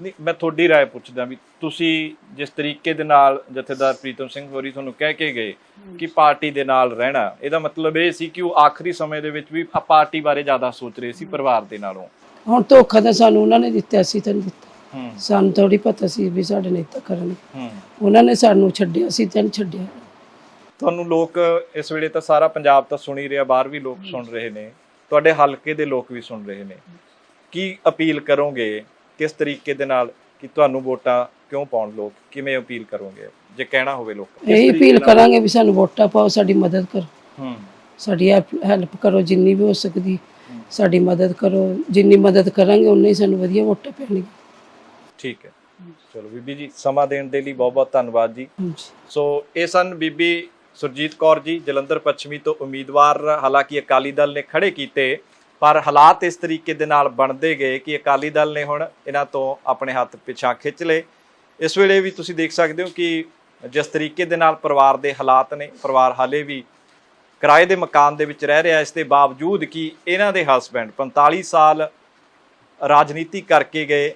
ਨਹੀਂ ਮੈਂ ਤੁਹਾਡੀ رائے ਪੁੱਛਦਾ ਵੀ ਤੁਸੀਂ ਜਿਸ ਤਰੀਕੇ ਦੇ ਨਾਲ ਜਥੇਦਾਰ ਪ੍ਰੀਤਮ ਸਿੰਘ ਹੋਰੀ ਤੁਹਾਨੂੰ ਕਹਿ ਕੇ ਗਏ ਕਿ ਪਾਰਟੀ ਦੇ ਨਾਲ ਰਹਿਣਾ ਇਹਦਾ ਮਤਲਬ ਇਹ ਸੀ ਕਿ ਉਹ ਆਖਰੀ ਸਮੇਂ ਦੇ ਵਿੱਚ ਵੀ ਆ ਪਾਰਟੀ ਬਾਰੇ ਜ਼ਿਆਦਾ ਸੋਚ ਰਹੇ ਸੀ ਪਰਿਵਾਰ ਦੇ ਨਾਲੋਂ ਹੁਣ ਧੋਖਾ ਤਾਂ ਸਾਨੂੰ ਉਹਨਾਂ ਨੇ ਦਿੱਤਾ ਅਸੀਂ ਤਾਂ ਨਹੀਂ ਦਿੱਤਾ ਹੂੰ ਸਾਨੂੰ ਥੋੜੀ ਪਤਾ ਸੀ ਵੀ ਸਾਡੇ ਨੇਤਾ ਕਰਨਗੇ ਹੂੰ ਉਹਨਾਂ ਨੇ ਸਾਨੂੰ ਛੱਡਿਆ ਸੀ ਤਾਂ ਨਹੀਂ ਛੱਡਿਆ ਤੁਹਾਨੂੰ ਲੋਕ ਇਸ ਵੇਲੇ ਤਾਂ ਸਾਰਾ ਪੰਜਾਬ ਤਾਂ ਸੁਣ ਰਿਹਾ ਬਾਹਰ ਵੀ ਲੋਕ ਸੁਣ ਰਹੇ ਨੇ। ਤੁਹਾਡੇ ਹਲਕੇ ਦੇ ਲੋਕ ਵੀ ਸੁਣ ਰਹੇ ਨੇ। ਕੀ ਅਪੀਲ ਕਰੋਗੇ ਕਿਸ ਤਰੀਕੇ ਦੇ ਨਾਲ ਕਿ ਤੁਹਾਨੂੰ ਵੋਟਾਂ ਕਿਉਂ ਪਾਉਣ ਲੋਕ? ਕਿਵੇਂ ਅਪੀਲ ਕਰੋਗੇ? ਜੇ ਕਹਿਣਾ ਹੋਵੇ ਲੋਕ। ਇਹ ਅਪੀਲ ਕਰਾਂਗੇ ਵੀ ਸਾਨੂੰ ਵੋਟਾਂ ਪਾਓ ਸਾਡੀ ਮਦਦ ਕਰੋ। ਹੂੰ। ਸਾਡੀ ਹੈਲਪ ਕਰੋ ਜਿੰਨੀ ਵੀ ਹੋ ਸਕਦੀ। ਸਾਡੀ ਮਦਦ ਕਰੋ। ਜਿੰਨੀ ਮਦਦ ਕਰਾਂਗੇ ਉਨੀ ਹੀ ਸਾਨੂੰ ਵਧੀਆ ਵੋਟਾਂ ਪੈਣਗੀਆਂ ਠੀਕ ਹੈ। ਚਲੋ ਬੀਬੀ ਜੀ ਸਮਾਂ ਦੇਣ ਦੇ ਲਈ ਬਹੁਤ ਬਹੁਤ ਧੰਨਵਾਦ ਜੀ। ਸੋ ਇਹ ਸਨ ਬੀਬੀ ਸੁਰਜੀਤ ਕੌਰ ਜੀ, ਜਲੰਧਰ ਪੱਛਮੀ ਤੋਂ ਉਮੀਦਵਾਰ, ਹਾਲਾਂਕਿ ਅਕਾਲੀ ਦਲ ਨੇ ਖੜੇ ਕੀਤੇ, ਪਰ ਹਾਲਾਤ ਇਸ ਤਰੀਕੇ ਦੇ ਨਾਲ ਬਣਦੇ ਗਏ ਕਿ ਅਕਾਲੀ ਦਲ ਨੇ ਹੁਣ ਇਹਨਾਂ ਤੋਂ ਆਪਣੇ ਹੱਥ ਪਿਛਾ ਖਿੱਚ ਲਏ। ਇਸ ਵੇਲੇ ਵੀ ਤੁਸੀਂ ਦੇਖ ਸਕਦੇ ਹੋ ਕਿ ਜਿਸ ਤਰੀਕੇ ਦੇ ਨਾਲ ਪਰਿਵਾਰ ਦੇ ਹਾਲਾਤ ਨੇ, ਪਰਿਵਾਰ ਹਾਲੇ ਵੀ ਕਿਰਾਏ ਦੇ ਮਕਾਨ ਦੇ ਵਿੱਚ ਰਹਿ ਰਿਹਾ, ਇਸ ਦੇ ਬਾਵਜੂਦ ਕਿ ਇਹਨਾਂ ਦੇ ਹਸਬੰਡ 45 ਸਾਲ ਰਾਜਨੀਤੀ ਕਰਕੇ ਗਏ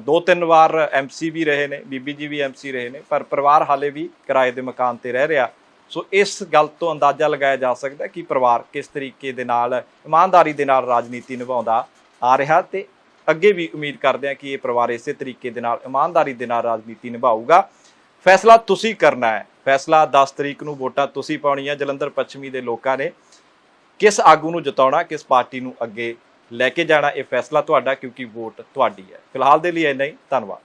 ਦੋ ਤਿੰਨ ਵਾਰ ਐਮਸੀ ਵੀ ਰਹੇ ਨੇ, ਬੀਬੀ ਜੀ ਵੀ ਐਮਸੀ ਰਹੇ ਨੇ, ਪਰ ਪਰਿਵਾਰ ਹਾਲੇ ਵੀ ਕਿਰਾਏ ਦੇ ਮਕਾਨ ਤੇ ਰਹਿ ਰਿਹਾ। ਸੋ ਇਸ ਗੱਲ ਤੋਂ ਅੰਦਾਜ਼ਾ ਲਗਾਇਆ ਜਾ ਸਕਦਾ ਕਿ ਪਰਿਵਾਰ ਕਿਸ ਤਰੀਕੇ ਦੇ ਨਾਲ, ਇਮਾਨਦਾਰੀ ਦੇ ਨਾਲ ਰਾਜਨੀਤੀ ਨਿਭਾਉਂਦਾ ਆ ਰਿਹਾ ਤੇ ਅੱਗੇ ਵੀ ਉਮੀਦ ਕਰਦੇ ਹਾਂ ਕਿ ਇਹ ਪਰਿਵਾਰ ਇਸੇ ਤਰੀਕੇ ਦੇ ਨਾਲ, ਇਮਾਨਦਾਰੀ ਦੇ ਨਾਲ ਰਾਜਨੀਤੀ ਨਿਭਾਊਗਾ। ਫੈਸਲਾ ਤੁਸੀਂ ਕਰਨਾ ਹੈ। ਫੈਸਲਾ 10 ਤਰੀਕ ਨੂੰ ਵੋਟਾਂ ਤੁਸੀਂ ਪਾਉਣੀਆਂ, ਜਲੰਧਰ ਪੱਛਮੀ ਦੇ ਲੋਕਾਂ ਨੇ ਕਿਸ ਆਗੂ ਨੂੰ ਜਿਤਾਉਣਾ, ਕਿਸ ਪਾਰਟੀ ਨੂੰ ਅੱਗੇ ਲੈ ਕੇ ਜਾਣਾ ਇਹ ਫੈਸਲਾ ਤੁਹਾਡਾ ਕਿਉਂਕਿ ਵੋਟ ਤੁਹਾਡੀ ਹੈ। ਫਿਲਹਾਲ ਦੇ ਲਈ ਇੰਨਾ ਹੀ। ਧੰਨਵਾਦ।